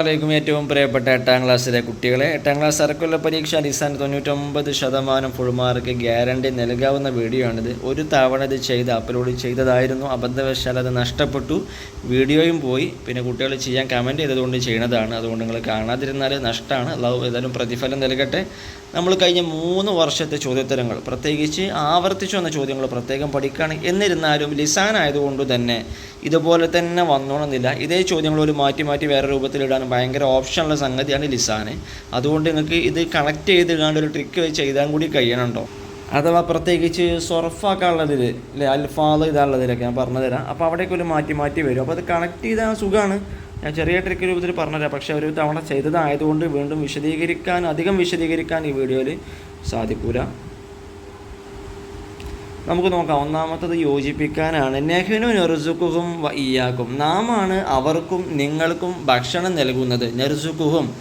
ും ഏറ്റവും പ്രിയപ്പെട്ട എട്ടാം ക്ലാസ്സിലെ കുട്ടികളെ എട്ടാം ക്ലാസ് സർക്കുലർ പരീക്ഷ അടിസ്ഥാന തൊണ്ണൂറ്റൊമ്പത് ശതമാനം ഫുൾ മാർക്ക് ഗ്യാരണ്ടി നൽകാവുന്ന വീഡിയോ ആണിത്. ഒരു തവണ ഇത് ചെയ്ത് അപ്ലോഡ് ചെയ്തതായിരുന്നു. അബദ്ധവശാൽ അത് നഷ്ടപ്പെട്ടു. വീഡിയോയും പോയി. പിന്നെ കുട്ടികൾ ചെയ്യാൻ കമന്റ് ചെയ്തതുകൊണ്ട് ചെയ്യണതാണ്. അതുകൊണ്ട് നിങ്ങൾ കാണാതിരുന്നാൽ നഷ്ടമാണ്. അല്ലാതെ ഏതായാലും പ്രതിഫലം നൽകട്ടെ. നമ്മൾ കഴിഞ്ഞ മൂന്ന് വർഷത്തെ ചോദ്യോത്തരങ്ങൾ പ്രത്യേകിച്ച് ആവർത്തിച്ചു വന്ന ചോദ്യങ്ങൾ പ്രത്യേകം പഠിക്കുകയാണ് എന്നിരുന്നാലും ലിസാൻ ആയതുകൊണ്ട് തന്നെ ഇതുപോലെ തന്നെ വന്നോണമെന്നില്ല ഇതേ ചോദ്യങ്ങൾ ഒരു മാറ്റി മാറ്റി വേറെ രൂപത്തിലിടാൻ ഭയങ്കര ഓപ്ഷനുള്ള സംഗതിയാണ് ലിസാന്. അതുകൊണ്ട് നിങ്ങൾക്ക് ഇത് കണക്ട് ചെയ്ത് കാണാൻ ഒരു ട്രിക്ക് ചെയ്താൽ കൂടി കഴിയണുണ്ടോ? അഥവാ പ്രത്യേകിച്ച് സൊറഫാക്കാനുള്ളതിൽ അല്ലെ അൽഫാദ് ഇതാണുള്ളതിലൊക്കെ ഞാൻ പറഞ്ഞുതരാം അപ്പോൾ അവിടേക്ക് ഒരു മാറ്റി മാറ്റി വരും. അപ്പോൾ അത് കണക്ട് ചെയ്താൽ സുഖമാണ്. ഞാൻ ചെറിയ ട്രിക്ക് രൂപത്തിൽ പറഞ്ഞുതരാം പക്ഷേ ഒരു തവണ ചെയ്തതായതുകൊണ്ട് വീണ്ടും വിശദീകരിക്കാൻ അധികം വിശദീകരിക്കാൻ ഈ വീഡിയോയിൽ സാധിക്കൂല. നമുക്ക് നോക്കാം. ഒന്നാമത്തത് യോജിപ്പിക്കാനാണ്. നെഹ്നു നെറുസുക്കുഹും വ ഇയാക്കും നാം ആണ് അവർക്കും നിങ്ങൾക്കും ഭക്ഷണം നൽകുന്നത്. നെറുസുക്കുഹും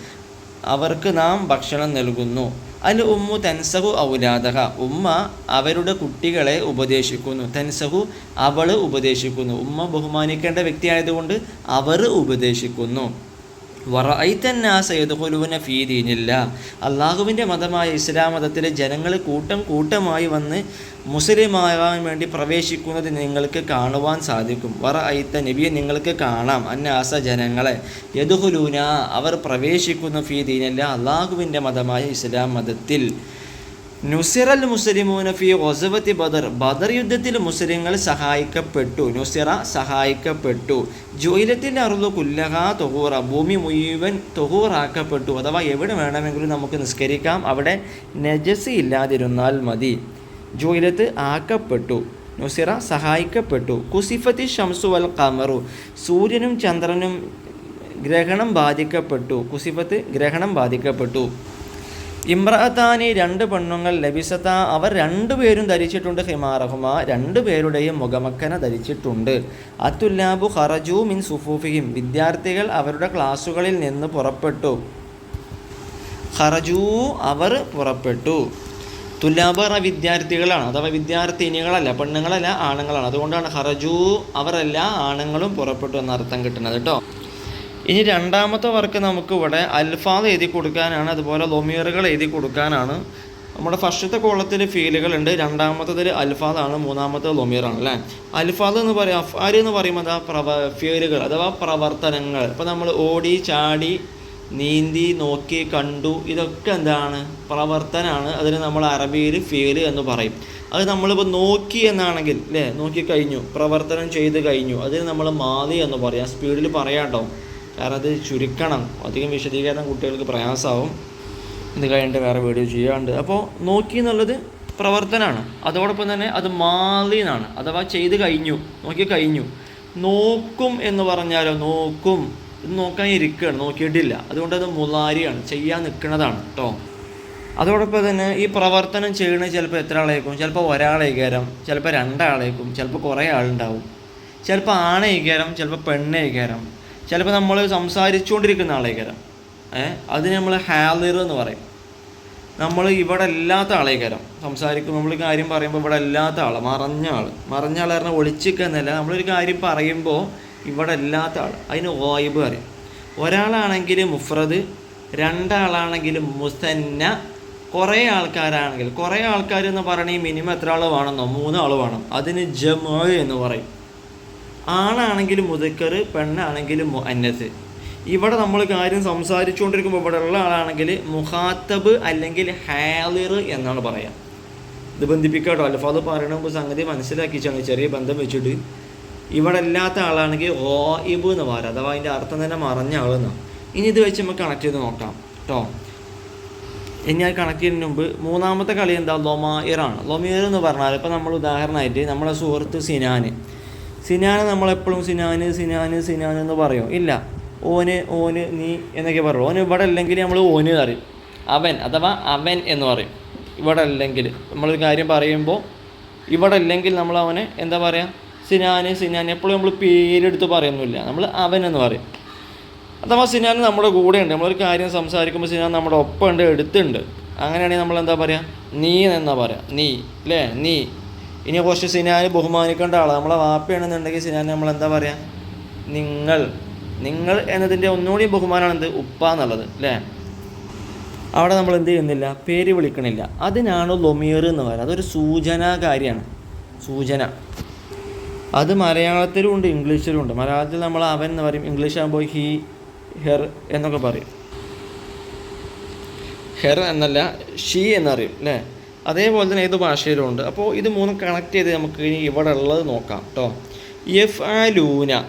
അവർക്ക് നാം ഭക്ഷണം നൽകുന്നു. അൽ ഉമ്മു തൻസഹു ഔലാദഹ. ഉമ്മ അവരുടെ കുട്ടികളെ ഉപദേശിക്കുന്നു. തൻസഹു അവൾ ഉപദേശിക്കുന്നു. ഉമ്മ ബഹുമാനിക്കേണ്ട വ്യക്തിയായതുകൊണ്ട് അവർ ഉപദേശിക്കുന്നു. വറൈത്തന്നാസയതുഹുലുവിനെ ഫീ ദീനില്ല. അള്ളാഹുവിന്റെ മതമായ ഇസ്ലാം മതത്തിലെ ജനങ്ങൾ കൂട്ടം കൂട്ടമായി വന്ന് മുസ്ലിമാകാൻ വേണ്ടി പ്രവേശിക്കുന്നത് നിങ്ങൾക്ക് കാണുവാൻ സാധിക്കും. വറ ഐത്ത നബിയെ നിങ്ങൾക്ക് കാണാം. അന്നാസ ജനങ്ങളെ യദുഹുലൂന അവർ പ്രവേശിക്കുന്നു ഫീ ദീനില്ല. അള്ളാഹുവിന്റെ മതമായ ഇസ്ലാം മതത്തിൽ നുസിറൽ മുസ്ലിമൂന ഫി ഒസവത്തി ബദർ. ബദർ യുദ്ധത്തിൽ മുസ്ലിങ്ങൾ സഹായിക്കപ്പെട്ടു. നുസിറ സഹായിക്കപ്പെട്ടു. ജോയിലത്തിന്റെ അറുതു കുല്ലഹ തൊഹൂറ. ഭൂമി മുഴുവൻ തൊഹൂറാക്കപ്പെട്ടു. അഥവാ എവിടെ വേണമെങ്കിലും നമുക്ക് നിസ്കരിക്കാം. അവിടെ നജസ് ഇല്ലാതിരുന്നാൽ മതി. ജോയിലത്ത് ആക്കപ്പെട്ടു. നുസിറ സഹായിക്കപ്പെട്ടു. കുസിഫത്തി ഷംസു വൽ കമറു സൂര്യനും ചന്ദ്രനും ഗ്രഹണം ബാധിക്കപ്പെട്ടു. കുസിഫത്ത് ഗ്രഹണം ബാധിക്കപ്പെട്ടു. ഇമ്രഅത്താനി രണ്ട് പെണ്ണുങ്ങൾ ലബിസത്ത അവർ രണ്ടുപേരും ധരിച്ചിട്ടുണ്ട് ഹിമാറഹുമ. രണ്ടുപേരുടെയും മുഖമക്കന ധരിച്ചിട്ടുണ്ട്. അത്തുല്ലാബു ഹറജു മിൻ സുഫൂഫിയും വിദ്യാർത്ഥികൾ അവരുടെ ക്ലാസ്സുകളിൽ നിന്ന് പുറപ്പെട്ടു. ഹറജു അവർ പുറപ്പെട്ടു. തുല്ലാബ് പറഞ്ഞ വിദ്യാർത്ഥികളാണ്. അഥവാ വിദ്യാർത്ഥിനികളല്ല പെണ്ണുങ്ങളല്ല ആണുങ്ങളാണ്. അതുകൊണ്ടാണ് ഹറജു അവരല്ല ആണുങ്ങളും പുറപ്പെട്ടു എന്ന അർത്ഥം കിട്ടുന്നത് കേട്ടോ. ഇനി രണ്ടാമത്തെ വർക്ക് നമുക്ക് ഇവിടെ അൽഫാദ് എഴുതി കൊടുക്കാനാണ് അതുപോലെ ലൊമിയറുകൾ എഴുതി കൊടുക്കാനാണ്. നമ്മുടെ ഫസ്റ്റത്തെ കോളത്തിൽ ഫീലുകളുണ്ട് രണ്ടാമത്തതിൽ അൽഫാദാണ് മൂന്നാമത്തത് ലൊമിയറാണ് അല്ലേ? അൽഫാദ് എന്ന് പറയുക അഫ്ആർ എന്ന് പറയുമ്പോൾ അതാ പ്രവ ഫീലുകൾ അഥവാ പ്രവർത്തനങ്ങൾ. ഇപ്പോൾ നമ്മൾ ഓടി ചാടി നീന്തി നോക്കി കണ്ടു ഇതൊക്കെ എന്താണ്? പ്രവർത്തനമാണ് അതിന് നമ്മൾ അറബിയിൽ ഫീൽ എന്ന് പറയും. അത് നമ്മളിപ്പോൾ നോക്കി എന്നാണെങ്കിൽ അല്ലേ? നോക്കി കഴിഞ്ഞു പ്രവർത്തനം ചെയ്ത് കഴിഞ്ഞു. അതിന് നമ്മൾ മാതി എന്ന് പറയാം. സ്പീഡിൽ പറയാം കേട്ടോ കാരണം അത് ചുരുക്കണം. അധികം വിശദീകരണം കുട്ടികൾക്ക് പ്രയാസമാവും. ഇത് കഴിഞ്ഞിട്ട് വേറെ വീഡിയോ ചെയ്യാണ്ട്. അപ്പോൾ നോക്കി എന്നുള്ളത് പ്രവർത്തനമാണ്. അതോടൊപ്പം തന്നെ അത് മാലി എന്നാണ്. അഥവാ ചെയ്ത് കഴിഞ്ഞു. നോക്കി കഴിഞ്ഞു. നോക്കും എന്ന് പറഞ്ഞാലോ നോക്കും. ഇത് നോക്കാൻ ഇരിക്കുകയാണ്. നോക്കിയിട്ടില്ല. അതുകൊണ്ട് അത് മുലാരിയാണ് ചെയ്യാൻ നിൽക്കുന്നതാണ് കേട്ടോ അതോടൊപ്പം തന്നെ ഈ പ്രവർത്തനം ചെയ്യണത് ചിലപ്പോൾ എത്ര ആളേക്കും ചിലപ്പോൾ ഒരാളേക്കാരം ചിലപ്പോൾ രണ്ടാളേക്കും ചിലപ്പോൾ കുറേ ആളുണ്ടാവും. ചിലപ്പോൾ ആണേക്കാരം ചിലപ്പോൾ പെണ്ണേക്കാരം ചിലപ്പോൾ നമ്മൾ സംസാരിച്ചുകൊണ്ടിരിക്കുന്ന ആളേക്കരം. ഏഹ് അതിന് നമ്മൾ ഹാലിർ എന്ന് പറയും. നമ്മൾ ഇവിടെ ഇല്ലാത്ത ആളേക്കരം. സംസാരിക്കും നമ്മൾ കാര്യം പറയുമ്പോൾ ഇവിടെ ഇല്ലാത്ത ആൾ മറഞ്ഞ ആൾ മറഞ്ഞ ആൾ പറഞ്ഞാൽ ഒളിച്ചിക്കുന്നല്ല നമ്മളൊരു കാര്യം പറയുമ്പോൾ ഇവിടെ ഇല്ലാത്ത ആൾ അതിന് ഓയിബ് പറയും. ഒരാളാണെങ്കിൽ മുഫ്രദ് രണ്ടാളാണെങ്കിൽ മുസന്ന കുറേ ആൾക്കാരാണെങ്കിൽ കുറേ ആൾക്കാർ എന്ന് പറയണമെങ്കിൽ മിനിമം എത്ര ആൾ വേണമെന്നോ മൂന്നാൾ വേണം. അതിന് ജമ എന്ന് പറയും. ആണാണെങ്കിൽ മുതക്കർ പെണ്ണാണെങ്കിൽ അന്നത്ത് ഇവിടെ നമ്മൾ കാര്യം സംസാരിച്ചുകൊണ്ടിരിക്കുമ്പോൾ ഇവിടെ ഉള്ള ആളാണെങ്കിൽ മുഹാത്തബ് അല്ലെങ്കിൽ ഹാലിർ എന്നാണ് പറയാം. ഇത് ബന്ധിപ്പിക്കാട്ടോ അൽഫാദ് പറയണമ്പോൾ സംഗതി മനസ്സിലാക്കിച്ചാണ് ചെറിയ ബന്ധം വെച്ചിട്ട്. ഇവിടെ ഇല്ലാത്ത ആളാണെങ്കിൽ ഹോയിബ് എന്ന് പറയാം. അഥവാ അതിന്റെ അർത്ഥം തന്നെ മറഞ്ഞ ആളെന്നാണ് ഇനി ഇത് വെച്ച് നമുക്ക് കണക്ട് ചെയ്ത് നോക്കാം കേട്ടോ. ഇനി ഞാൻ കണക്ട് ചെയ്യുന്നതിന് മുമ്പ് മൂന്നാമത്തെ കളി എന്താ? ലൊമായിറാണ്. ലൊമീർ എന്ന് പറഞ്ഞാൽ ഇപ്പോൾ നമ്മൾ ഉദാഹരണമായിട്ട് നമ്മുടെ സുഹൃത്ത് സിനാന്. സിനാന് നമ്മളെപ്പോഴും സിനാന് സിനാന് സിനാന് എന്ന് പറയും. ഇല്ല. ഓന് ഓന് നീ എന്നൊക്കെ പറയും. ഓന് ഇവിടെ അല്ലെങ്കിൽ നമ്മൾ ഓന് അറിയും അവൻ അഥവാ അവൻ എന്ന് പറയും. ഇവിടെ അല്ലെങ്കിൽ നമ്മളൊരു കാര്യം പറയുമ്പോൾ ഇവിടെ അല്ലെങ്കിൽ നമ്മൾ അവനെ എന്താ പറയുക സിനാന് സിനാൻ എപ്പോഴും നമ്മൾ പേരെടുത്ത് പറയുന്നില്ല നമ്മൾ അവൻ എന്ന് പറയും. അഥവാ സിനാൻ നമ്മുടെ കൂടെ ഉണ്ട് നമ്മളൊരു കാര്യം സംസാരിക്കുമ്പോൾ സിനാൻ നമ്മുടെ ഒപ്പം ഉണ്ട് എടുത്തുണ്ട്. അങ്ങനെയാണെങ്കിൽ നമ്മൾ എന്താ പറയുക നീ എന്നാ പറയുക നീ അല്ലേ നീ. ഇനി കുറച്ച് സിനാന് ബഹുമാനിക്കേണ്ട ആളാണ് നമ്മളെ വാപ്പയാണെന്നുണ്ടെങ്കിൽ സിനാൻ നമ്മൾ എന്താ പറയുക നിങ്ങൾ. നിങ്ങൾ എന്നതിന്റെ ഒന്നുകൂടി ബഹുമാനമാണ് എന്ത് ഉപ്പ എന്നുള്ളത് അല്ലേ? അവിടെ നമ്മൾ എന്ത് ചെയ്യുന്നില്ല? പേര് വിളിക്കണില്ല. അതിനാണ് ലൊമീർ എന്ന് പറയുന്നത്. അതൊരു സൂചനാകാരിയാണ് സൂചന. അത് മലയാളത്തിലും ഉണ്ട് ഇംഗ്ലീഷിലും ഉണ്ട്. മലയാളത്തിൽ നമ്മൾ അവൻ എന്ന് പറയും. ഇംഗ്ലീഷ് ആകുമ്പോൾ ഹി ഹെർ എന്നൊക്കെ പറയും. ഹെർ എന്നല്ല ഷീ എന്നറിയും അല്ലേ? അതേപോലെ തന്നെ ഏത് ഭാഷയിലും ഉണ്ട്. അപ്പോൾ ഇത് മൂന്നും കണക്ട് ചെയ്ത് നമുക്ക് ഇനി ഇവിടെ ഉള്ളത് നോക്കാം കേട്ടോ എഫ് അ ലൂന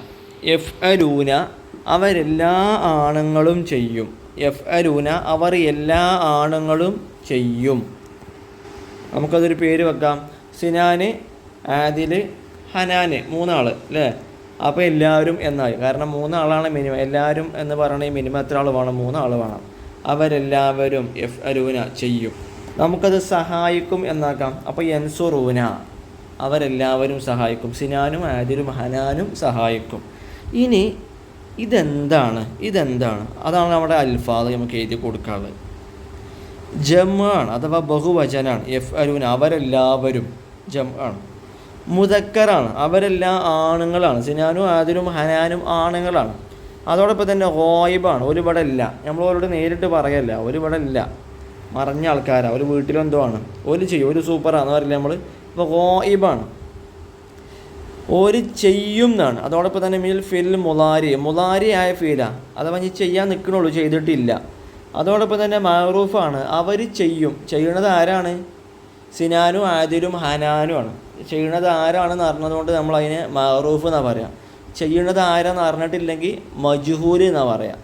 എഫ് അ ലൂന അവരെല്ലാ ആണുങ്ങളും ചെയ്യും. എഫ് അ ലൂന അവർ എല്ലാ ആണുങ്ങളും ചെയ്യും. നമുക്കതൊരു പേര് വെക്കാം. സിനാന് ആദിൽ ഹനാന് മൂന്നാൾ അല്ലേ അപ്പോൾ എല്ലാവരും എന്നായി. കാരണം മൂന്നാളാണ് മിനിമം എല്ലാവരും എന്ന് പറയണമെങ്കിൽ മിനിമം എത്ര ആൾ വേണം? മൂന്നാൾ വേണം. അവരെല്ലാവരും എഫ് അരൂന ചെയ്യും. നമുക്കത് സഹായിക്കും എന്നാക്കാം അപ്പോൾ എൻസുറൂന അവരെല്ലാവരും സഹായിക്കും. സിനാനും ആദിലും ഹനാനും സഹായിക്കും. ഇനി ഇതെന്താണ്? ഇതെന്താണ്? അതാണ് നമ്മുടെ അൽഫാദ് നമുക്ക് എഴുതി കൊടുക്കാറ് ജം ആണ് അഥവാ ബഹുവചനാണ്. എഫ് അരൂന അവരെല്ലാവരും ജം ആണ് മുതക്കറാണ് അവരെല്ലാം ആണുങ്ങളാണ്. സിനാനും ആദിലും ഹനാനും ആണുങ്ങളാണ്. അതോടൊപ്പം തന്നെ ഓയിബാണ് ഒരുപാടല്ല അവരോട് നേരിട്ട് പറയല്ല. ഒരുപാടല്ല മറഞ്ഞ ആൾക്കാരാണ് ഒരു വീട്ടിലെന്തോ ആണ്. ഒരു ചെയ്യും ഒരു സൂപ്പറാന്ന് പറയില്ല നമ്മൾ ഇപ്പോൾ ഗോയിബാണ്. ഒരു ചെയ്യും എന്നാണ് അതോടൊപ്പം തന്നെ മീൽ ഫിൽ മുലാരി. മുലാരി ആയ ഫീലാണ് അഥവാ ഇനി ചെയ്യാൻ നിൽക്കണുള്ളൂ ചെയ്തിട്ടില്ല. അതോടൊപ്പം തന്നെ മാറൂഫാണ് അവർ ചെയ്യും. ചെയ്യണത് ആരാണ്? സിനാനും ആദിലും ഹനാനുമാണ് ചെയ്യണത് ആരാണെന്ന് അറിഞ്ഞതുകൊണ്ട് നമ്മൾ അതിനെ മാറൂഫ് എന്നാണ് പറയാം. ചെയ്യണത് ആരാന്ന് അറിഞ്ഞിട്ടില്ലെങ്കിൽ മജ്ഹൂൽ എന്നാണ് പറയാം.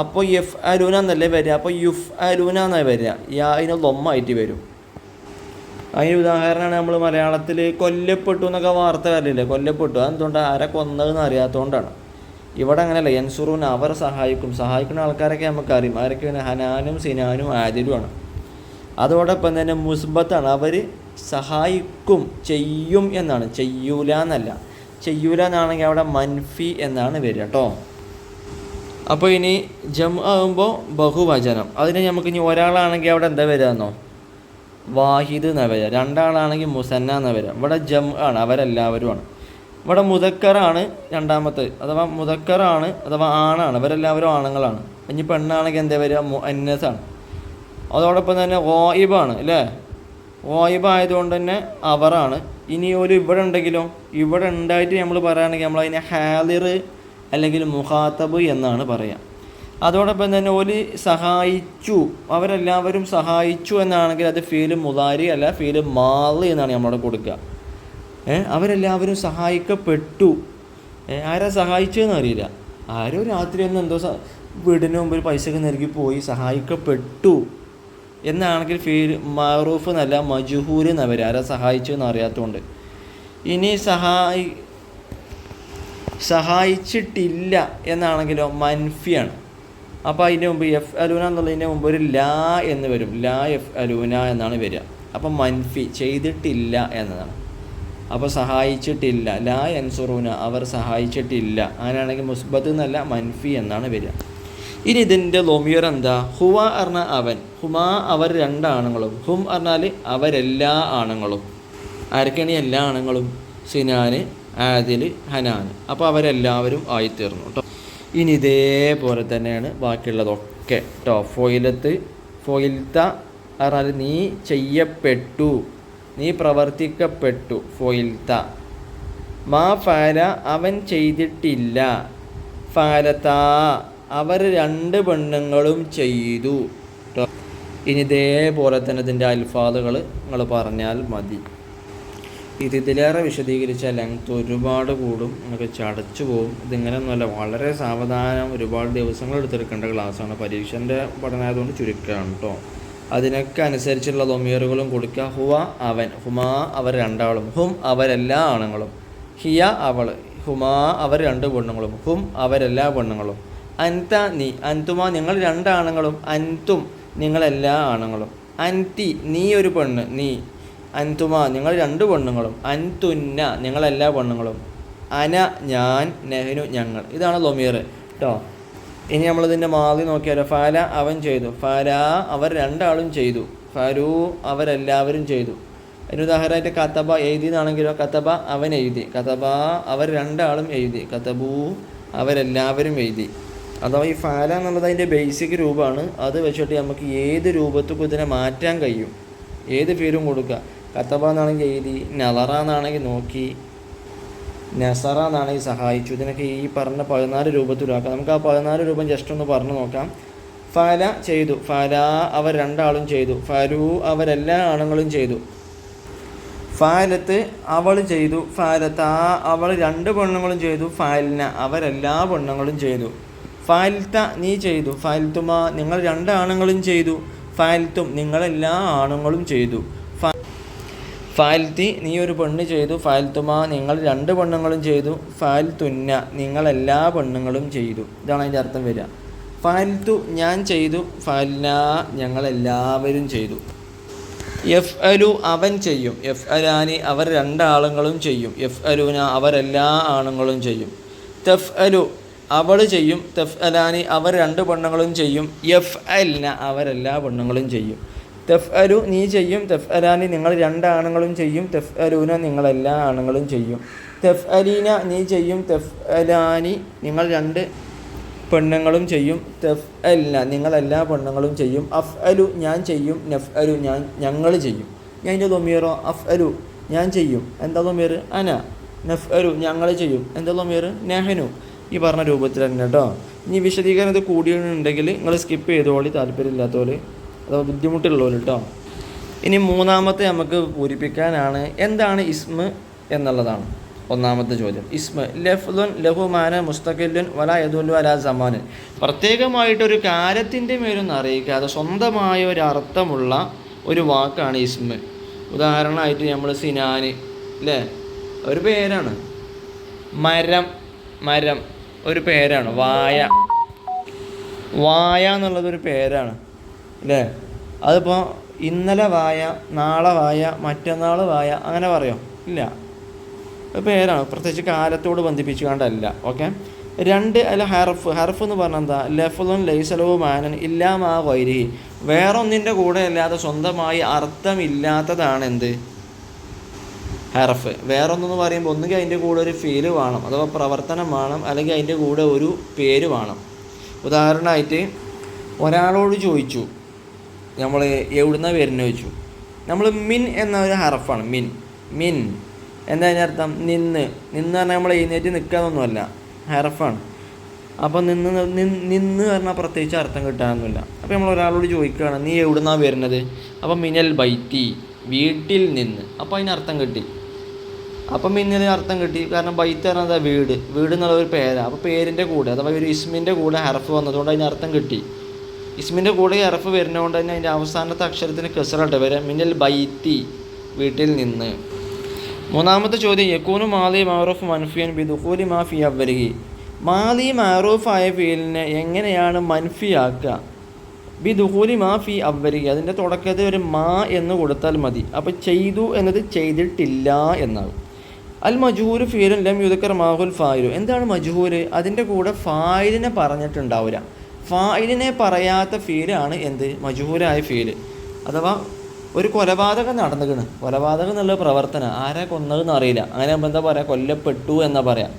അപ്പോൾ യഫ് അലൂന എന്നല്ലേ വരിക? അപ്പോൾ യുഫ് അലൂന എന്നാണ് വരിക? യാ അതിന് ലൊമ്മായിട്ട് വരും. അതിന് ഉദാഹരണമാണ് നമ്മൾ മലയാളത്തിൽ കൊല്ലപ്പെട്ടു എന്നൊക്കെ വാർത്ത വരില്ലേ കൊല്ലപ്പെട്ടു. അതെന്തുകൊണ്ടാണ് ആരെ കൊന്നതെന്ന് അറിയാത്തതുകൊണ്ടാണ് ഇവിടെ അങ്ങനെയല്ല. യൻസുറൂൻ അവർ സഹായിക്കും. സഹായിക്കുന്ന ആൾക്കാരൊക്കെ നമുക്കറിയും. ആരൊക്കെയാണ് ഹനാനും സിനാനും ആദിലുമാണ് അതോടൊപ്പം തന്നെ മുസ്ബത്താണ്. അവർ സഹായിക്കും ചെയ്യും എന്നാണ്. ചെയ്യൂല എന്നല്ല. ചെയ്യൂല എന്നാണെങ്കിൽ അവിടെ മൻഫി എന്നാണ് വരിക കേട്ടോ അപ്പോൾ ഇനി ജം ആകുമ്പോൾ ബഹുവചനം. അതിന് നമുക്ക് ഇനി ഒരാളാണെങ്കിൽ അവിടെ എന്താ വരാമെന്നോ വാഹിദ് എന്ന വരിക. രണ്ടാളാണെങ്കിൽ മുസന്ന എന്ന വരിക. ഇവിടെ ജം ആണ്. അവരെല്ലാവരുമാണ്. ഇവിടെ മുതക്കറാണ് രണ്ടാമത്തെ. അഥവാ മുതക്കറാണ് അഥവാ ആണാണ് ഇവരെല്ലാവരും ആണുങ്ങളാണ്. ഇനി പെണ്ണാണെങ്കിൽ എന്താ വരിക? ആണ്. അതോടൊപ്പം തന്നെ ഓയിബാണ് അല്ലേ? ഓയിബ് ആയതുകൊണ്ട് തന്നെ അവറാണ് ഇനി ഒരു ഇവിടെ ഉണ്ടെങ്കിലോ ഇവിടെ ഉണ്ടായിട്ട് നമ്മൾ പറയുകയാണെങ്കിൽ നമ്മൾ അതിനെ ഹാലിർ അല്ലെങ്കിൽ മുഖാത്തബ് എന്നാണ് പറയുക അതോടൊപ്പം തന്നെ ഓലി സഹായിച്ചു. അവരെല്ലാവരും സഹായിച്ചു എന്നാണെങ്കിൽ അത് ഫീൽ മുതാരി അല്ല ഫീൽ മാറി എന്നാണ് നമ്മളോട് കൊടുക്കുക. അവരെല്ലാവരും സഹായിക്കപ്പെട്ടു. ആരാ സഹായിച്ചതെന്ന് അറിയില്ല. ആരോ രാത്രി ഒന്ന് എന്തോ വീടിന് മുമ്പിൽ പൈസയൊക്കെ നൽകി പോയി സഹായിക്കപ്പെട്ടു എന്നാണെങ്കിൽ ഫീൽ മറൂഫ് എന്നല്ല മജുഹൂർ എന്നവർ ആരാ സഹായിച്ചു എന്ന് അറിയാത്തതുകൊണ്ട് ഇനി സഹായി സഹായിച്ചിട്ടില്ല എന്നാണെങ്കിലോ മൻഫിയാണ്. അപ്പോൾ അതിന്റെ മുമ്പ് എഫ് അലൂന എന്നുള്ളതിന്റെ മുമ്പ് ഒരു ലാ എന്ന് വരും. ലാ എഫ് അലൂന എന്നാണ് വരിക. അപ്പം മൻഫി ചെയ്തിട്ടില്ല എന്നതാണ്. അപ്പോൾ സഹായിച്ചിട്ടില്ല. ലാ എൻസുറൂന അവർ സഹായിച്ചിട്ടില്ല. അങ്ങനെയാണെങ്കിൽ മുസ്ബത്ത് എന്നല്ല മൻഫി എന്നാണ് വരിക. ഇനി ഇതിന്റെ ലോമിയർ എന്താ? ഹുവ അർണ അവൻ. ഹുമാ അവർ രണ്ടാണുങ്ങളും. ഹും അറിഞ്ഞാൽ അവരെല്ലാ ആണുങ്ങളും. ആരൊക്കെയാണ് എല്ലാ ആണുങ്ങളും? സിനാന് ആദിൽ ഹനാൻ. അപ്പോൾ അവരെല്ലാവരും ആയിത്തീർന്നു കേട്ടോ. ഇനി ഇതേപോലെ തന്നെയാണ് ബാക്കിയുള്ളതൊക്കെ കേട്ടോ. ഫോയിലത്ത് ഫോയിൽത്ത പറഞ്ഞാൽ നീ ചെയ്യപ്പെട്ടു. നീ പ്രവർത്തിക്കപ്പെട്ടു ഫോയിൽത്ത. മാ ഫാല അവൻ ചെയ്തിട്ടില്ല. ഫാലത്ത അവർ രണ്ട് പെണ്ണുങ്ങളും ചെയ്തു. ഇനി ഇതേപോലെ തന്നെ ഇതിന്റെ അൽഫാദുകൾ നിങ്ങൾ പറഞ്ഞാൽ മതി. ഇത് ഇതിലേറെ വിശദീകരിച്ചാൽ ലെങ്ത് ഒരുപാട് കൂടും നമുക്ക് ചടച്ചു പോകും. ഇതിങ്ങനെയൊന്നുമല്ല വളരെ സാവധാനം ഒരുപാട് ദിവസങ്ങൾ എടുത്തെടുക്കേണ്ട ക്ലാസ്സാണ് പരീക്ഷന്റെ പഠനമായതുകൊണ്ട് ചുരുക്കമാണ് കേട്ടോ അതിനൊക്കെ അനുസരിച്ചുള്ള ലൊമിയറുകളും കൊടുക്കുക. ഹുവ അവൻ ഹുമാ അവർ രണ്ടാളും ഹും അവരെല്ലാ ആണുങ്ങളും. ഹിയ അവൾ ഹുമാ അവർ രണ്ട് പെണ്ണുങ്ങളും ഹും അവരെല്ലാ പെണ്ണുങ്ങളും. അൻത നീ അൻതുമാ നിങ്ങൾ രണ്ടാണുങ്ങളും അൻതും നിങ്ങളെല്ലാ ആണുങ്ങളും. അൻതി നീ ഒരു പെണ്ണ് നീ അൻതുമ നിങ്ങൾ രണ്ട് പെണ്ണുങ്ങളും. അൻതുന്ന നിങ്ങളെല്ലാ പെണ്ണുങ്ങളും. അന ഞാൻ നെഹ്നു ഞങ്ങൾ. ഇതാണ് ലൊമീർ കേട്ടോ ഇനി നമ്മളിതിന്റെ മാതി നോക്കിയാലോ. ഫാല അവൻ ചെയ്തു. ഫാല അവർ രണ്ടാളും ചെയ്തു. ഫാരു അവരെല്ലാവരും ചെയ്തു. അതിന് ഉദാഹരണമായിട്ട് കത്തബ എഴുതി എന്നാണെങ്കിലോ കത്തബ അവൻ എഴുതി. കത്തബ അവർ രണ്ടാളും എഴുതി. കത്തബു അവരെല്ലാവരും എഴുതി. അഥവാ ഈ ഫാല എന്നുള്ളത് അതിന്റെ ബേസിക് രൂപമാണ്. അത് വെച്ചിട്ട് നമുക്ക് ഏത് രൂപത്തിലും ഇതിനെ മാറ്റാൻ കഴിയും. ഏത് പേരും കൊടുക്കുക. കത്തബ എന്നാണെങ്കിൽ എഴുതി നളറ എന്നാണെങ്കിൽ നോക്കി നസറ എന്നാണെങ്കിൽ സഹായിച്ചു. ഇതിനൊക്കെ ഈ പറഞ്ഞ പതിനാല് രൂപത്തിലാക്കാം നമുക്ക് ആ പതിനാല് രൂപം ജസ്റ്റ് ഒന്ന് പറഞ്ഞു നോക്കാം. ഫല ചെയ്തു. ഫല അവർ രണ്ടാളും ചെയ്തു. ഫരു അവരെല്ലാ ആണുങ്ങളും ചെയ്തു. ഫാലത്ത് അവൾ ചെയ്തു. ഫാലത്ത് അവൾ രണ്ട് പെണ്ണുങ്ങളും ചെയ്തു. ഫാലിന അവരെല്ലാ പെണ്ണുങ്ങളും ചെയ്തു. ഫാൽത്ത നീ ചെയ്തു. ഫാൽത്തുമ നിങ്ങൾ രണ്ട് ആണുങ്ങളും ചെയ്തു. ഫാൽത്തും നിങ്ങളെല്ലാ ആണുങ്ങളും ചെയ്തു. ഫാൽത്തി നീ ഒരു പെണ്ണ് ചെയ്തു. ഫാൽത്തുമ നിങ്ങൾ രണ്ട് പെണ്ണുങ്ങളും ചെയ്തു. നിങ്ങൾ എല്ലാ പെണ്ണുങ്ങളും ചെയ്തു. ഇതാണ് അതിന്റെ അർത്ഥം വരിക. ഫാൽത്തു ഞാൻ ചെയ്തു. ഫാൽന ഞങ്ങളെല്ലാവരും ചെയ്തു. എഫ് അലു അവൻ ചെയ്യും. എഫ് അലാനി അവർ രണ്ടാളുകളും ചെയ്യും. എഫ് അലുന അവരെല്ലാ ആണുങ്ങളും ചെയ്യും. തെഫ് അലു അവൾ ചെയ്യും. തെഫ് അലാനി അവർ രണ്ട് പെണ്ണുങ്ങളും ചെയ്യും. എഫ് അൽന അവരെല്ലാ പെണ്ണുങ്ങളും ചെയ്യും. തെഫ് അലു നീ ചെയ്യും. തെഫ് അലാനി നിങ്ങൾ രണ്ട് ആണുങ്ങളും ചെയ്യും. തെഫ് അരൂന നിങ്ങൾ എല്ലാ ആണുങ്ങളും ചെയ്യും. തെഫ് അലീന നീ ചെയ്യും. തെഫ് അലാനി നിങ്ങൾ രണ്ട് പെണ്ണുങ്ങളും ചെയ്യും. തെഫ് അല്ല നിങ്ങൾ എല്ലാ പെണ്ണുങ്ങളും ചെയ്യും. അഫ് അലു ഞാൻ ചെയ്യും. നഫ് അലു ഞാൻ ഞങ്ങൾ ചെയ്യും. ഞാൻ എന്റെ ലൊമീറോ അഫ് അലു ഞാൻ ചെയ്യും. എന്താ തൊമീർ അന. നഫ് അലു ഞങ്ങൾ ചെയ്യും. എന്താ തൊമീർ നെഹനു. ഈ പറഞ്ഞ രൂപത്തിൽ തന്നെ കേട്ടോ. ഇനി വിശദീകരണം ഇത് കൂടിയുണ്ടെങ്കിൽ നിങ്ങൾ സ്കിപ്പ് ചെയ്തോളി താല്പര്യമില്ലാത്തവര് അഥവാ ബുദ്ധിമുട്ടുള്ളൂ കേട്ടോ ഇനി മൂന്നാമത്തെ നമുക്ക് പൂരിപ്പിക്കാനാണ് എന്താണ് ഇസ്മ എന്നുള്ളതാണ്. ഒന്നാമത്തെ ചോദ്യം. ഇസ്മ ലഫ്ലുൻ ലഹുമാന മുസ്തഖില്ലുൻ വല യദുല്ലു അല സമാനൻ. പ്രത്യേകമായിട്ടൊരു കാര്യത്തിന്റെ മേലൊന്നും അറിയിക്കാതെ സ്വന്തമായ ഒരു അർത്ഥമുള്ള ഒരു വാക്കാണ് ഇസ്മ. ഉദാഹരണമായിട്ട് നമ്മൾ സിനാന് അല്ലേ ഒരു പേരാണ്. മരം മരം ഒരു പേരാണ്. വായ. വായ എന്നുള്ളതൊരു പേരാണ്. അല്ലേ അതിപ്പോൾ ഇന്നലെ വായ നാളെ വായ മറ്റന്നാൾ വായ അങ്ങനെ പറയോ. ഇല്ല. പേരാണ്. പ്രത്യേകിച്ച് കാലത്തോട് ബന്ധിപ്പിച്ചു കൊണ്ടല്ല ഓക്കെ? രണ്ട് അല്ല ഹർഫ്. ഹർഫ് എന്ന് പറഞ്ഞാൽ എന്താ? ലഫുലും ലൈസലവും മാനൻ ഇല്ലാമാ വൈരി. വേറൊന്നിന്റെ കൂടെ അല്ലാതെ സ്വന്തമായി അർത്ഥമില്ലാത്തതാണ് എന്ത് ഹർഫ്. വേറൊന്നെന്ന് പറയുമ്പോൾ ഒന്നുകിൽ അതിന്റെ കൂടെ ഒരു ഫീൽ വേണം അഥവാ പ്രവർത്തനം വേണം അല്ലെങ്കിൽ അതിന്റെ കൂടെ ഒരു പേര് വേണം. ഉദാഹരണമായിട്ട് ഒരാളോട് ചോദിച്ചു നമ്മൾ എവിടുന്ന വരുന്നത് ചോദിച്ചു. നമ്മൾ മിൻ എന്ന ഒരു ഹറഫാണ് മിൻ. മിൻ. എന്താ അതിന്റെ അർത്ഥം? നിന്ന്. നിന്ന് പറഞ്ഞാൽ നമ്മൾ എഴുന്നേറ്റ് നിൽക്കാന്നൊന്നുമല്ല ഹറഫാണ്. അപ്പോൾ നിന്ന് നിന്ന് പറഞ്ഞാൽ പ്രത്യേകിച്ച് അർത്ഥം കിട്ടാനൊന്നുമില്ല. അപ്പോൾ നമ്മൾ ഒരാളോട് ചോദിക്കുകയാണ് നീ എവിടുന്നാണ് വരുന്നത്? അപ്പോൾ മിനൽ ബൈത്തി വീട്ടിൽ നിന്ന്. അപ്പോൾ അതിന് അർത്ഥം കിട്ടി. അപ്പം മിന്നലിന് അർത്ഥം കിട്ടി. കാരണം ബൈത്ത് പറഞ്ഞത് വീട്. വീട് എന്നുള്ള ഒരു പേരാണ് അപ്പോൾ പേരിന്റെ കൂടെ അഥവാ ഒരു ഇസ്മിന്റെ കൂടെ ഹറഫ് വന്നതുകൊണ്ട് അതിന് അർത്ഥം കിട്ടി. ഇസ്മിന്റെ കൂടെ ഇറഫ് വരുന്നതുകൊണ്ട് തന്നെ അതിന്റെ അവസാനത്തെ അക്ഷരത്തിന് കെസറട്ട് വരെ മിന്നൽ ബൈത്തി വീട്ടിൽ നിന്ന്. മൂന്നാമത്തെ ചോദ്യം യക്കൂനു മാലി മാറൂഫ് മൻഫിയൻ ബി ദുഹൂലി മാഫി അവരിഹി മാലി മാറൂഫ് ആയ ഫീലിനെ എങ്ങനെയാണ് മൻഫിയാക്കുക? ബി ദുഹൂലി മാഫി അവരിഹി അതിന്റെ തുടക്കത്തിൽ ഒരു മാ എന്ന് കൊടുത്താൽ മതി. അപ്പോൾ ചെയ്തു എന്നത് ചെയ്തിട്ടില്ല എന്നാകും. അൽ മജൂര് ഫീലും ലം യുദക്കർ മാഹുൽ ഫായിലു. എന്താണ് മജൂര്? അതിന്റെ കൂടെ ഫായിലിനെ പറഞ്ഞിട്ടുണ്ടാവില്ല. ഫായിലിനെ പറയാത്ത ഫീലാണ് എന്ത്? മജൂരായ ഫീൽ അഥവാ ഒരു കൊലപാതകം നടന്നിക്കണ് കൊലപാതകം എന്നുള്ള പ്രവർത്തനം ആരാ കൊന്നതെന്ന് അറിയില്ല. അങ്ങനെ നമ്മൾ എന്താ പറയുക കൊല്ലപ്പെട്ടു എന്നാ പറയാം.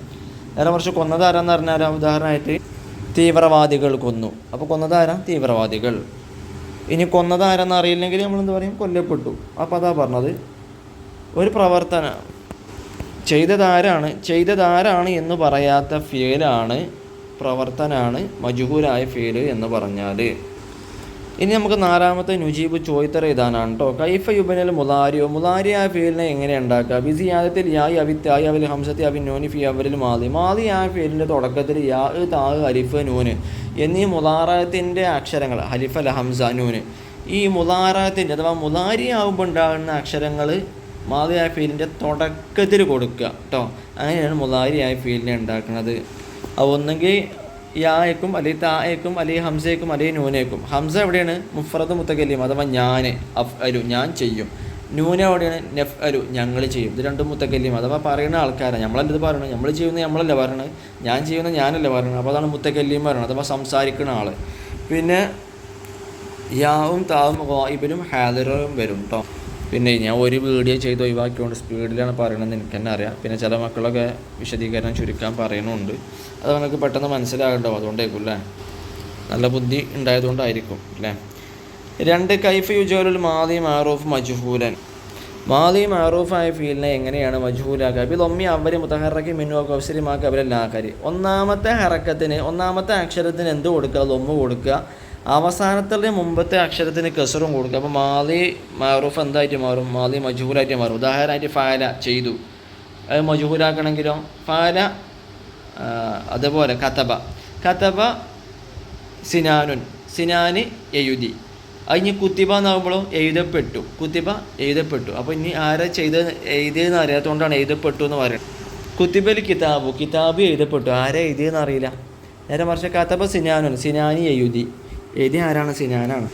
നേരെ കുറച്ച് കൊന്നതാരാന്ന് പറഞ്ഞാൽ ഉദാഹരണമായിട്ട് തീവ്രവാദികൾ കൊന്നു. അപ്പോൾ കൊന്നതാരാ തീവ്രവാദികൾ. ഇനി കൊന്നതാരെന്ന് അറിയില്ലെങ്കിൽ നമ്മൾ എന്താ പറയും? കൊല്ലപ്പെട്ടു. അപ്പോൾ അതാ പറഞ്ഞത്. ഒരു പ്രവർത്തനം ചെയ്തതാരാണ് ചെയ്തതാരാണ് എന്ന് പറയാത്ത ഫീലാണ് പ്രവർത്തനാണ് മജുഹൂലായ ഫീൽ എന്ന് പറഞ്ഞാൽ ഇനി നമുക്ക് നാലാമത്തെ നുജീബ് ചോയ്ത്തറ ഇതാനാണ് കേട്ടോ കൈഫ യുബനൽ മുലാരിയോ? മുലാരിയായ ഫീലിനെ എങ്ങനെ ഉണ്ടാക്കുക? ബിസിയാദത്തിൽ യായ് അവിത്തായി അവൽ ഹംസത്തി അവൻ നോനി ഫി അവരിൽ മാതി മാതിയായ ഫീലിന്റെ തുടക്കത്തിൽ യാ താ ഹരിഫ് നൂന് എന്നീ മുലാറത്തിന്റെ അക്ഷരങ്ങൾ ഹലിഫ് അൽ ഹംസ നൂന്. ഈ മുലാറത്തിന്റെ അഥവാ മുലാരിയാവുമ്പോൾ ഉണ്ടാകുന്ന അക്ഷരങ്ങൾ മാതിയായ ഫീലിന്റെ തുടക്കത്തിൽ കൊടുക്കുക കേട്ടോ അങ്ങനെയാണ് മുലാരിയായ ഫീലിനെ ഉണ്ടാക്കുന്നത്. ഒന്നെങ്കിൽ യായക്കും അല്ലെങ്കിൽ തായക്കും അല്ലെങ്കിൽ ഹംസയേക്കും അല്ലെങ്കിൽ നൂനേക്കും ഹംസ എവിടെയാണ്? മുഫറദ് മുത്തക്കല്ലിയും അഥവാ ഞാൻ അഫ് അരു ഞാൻ ചെയ്യും. നൂന എവിടെയാണ്? നെഫ് അരു ഞങ്ങൾ ചെയ്യും. ഇത് രണ്ടും മുത്തക്കല്ലിയും അഥവാ പറയുന്ന ആൾക്കാരാണ് നമ്മളല്ല ഇത് പറയണത്? നമ്മൾ ചെയ്യുന്നത് നമ്മളല്ല പറയണത്? ഞാൻ ചെയ്യുന്നത് ഞാനല്ല പറയണത്? അപ്പോൾ അതാണ് മുത്തക്കല്ലിയും പറയണത് അഥവാ സംസാരിക്കുന്ന ആൾ പിന്നെ യാവും താവും ഇവരും ഹാദിറും വരും കേട്ടോ പിന്നെ ഞാൻ ഒരു വീഡിയോ ചെയ്ത് ഒഴിവാക്കിക്കൊണ്ട് സ്പീഡിലാണ് പറയണമെന്ന് എനിക്ക് തന്നെ അറിയാം. പിന്നെ ചില മക്കളൊക്കെ വിശദീകരണം ചുരുക്കാൻ പറയുന്നുണ്ട് അത് നമുക്ക് പെട്ടെന്ന് മനസ്സിലാകണ്ടോ? അതുകൊണ്ടേക്കും അല്ലേ നല്ല ബുദ്ധി ഉണ്ടായതുകൊണ്ടായിരിക്കും അല്ലേ രണ്ട് കൈഫ് യുജോലുൽ മാദി മാറൂഫ് മജ്ഹൂലൻ. മാതി മാറൂഫായ ഫീലിനെ എങ്ങനെയാണ് മജ്ഹൂലാക്കുക? അപ്പോൾ ഒമ്മി അവർ മുത്തഹറക്കി മിന്നു കൗസരിമാക്കുക അവരെല്ലാം ആക്കാർ ഒന്നാമത്തെ ഹറക്കത്തിന് ഒന്നാമത്തെ അക്ഷരത്തിന് എന്ത് കൊടുക്കുക? അതൊമ്മ കൊടുക്കുക. അവസാനത്തെ മുമ്പത്തെ അക്ഷരത്തിന് കെസറും കൊടുക്കുക അപ്പോൾ മാലി മാറൂഫ് എന്തായിട്ട് മാറും? മാലി മജ്ഹൂലായിട്ട് മാറും. ഉദാഹരണമായിട്ട് ഫാല ചെയ്തു. അത് മജ്ഹൂലാക്കണമെങ്കിലോ ഫാല അതുപോലെ കഥബ കഥബ സിനാനുൻ. സിനാന് എഴുതി. അതിന് കുത്തിബ എന്നാകുമ്പോഴും എഴുതപ്പെട്ടു. കുത്തിബ എഴുതപ്പെട്ടു. അപ്പോൾ ഇനി ആരാ ചെയ്ത് എഴുതിയെന്ന് അറിയാത്തതുകൊണ്ടാണ് എഴുതപ്പെട്ടു എന്ന് പറയുന്നത്. കുത്തിബൽ കിതാബു. കിതാബ് എഴുതപ്പെട്ടു. ആരാ എഴുതിയെന്ന് അറിയില്ല. നേരെ മറിച്ച് കഥബ സിനാനുൻ. സിനാനി എഴുതി. എഴുതി ആരാണ് സിനാനാണ്?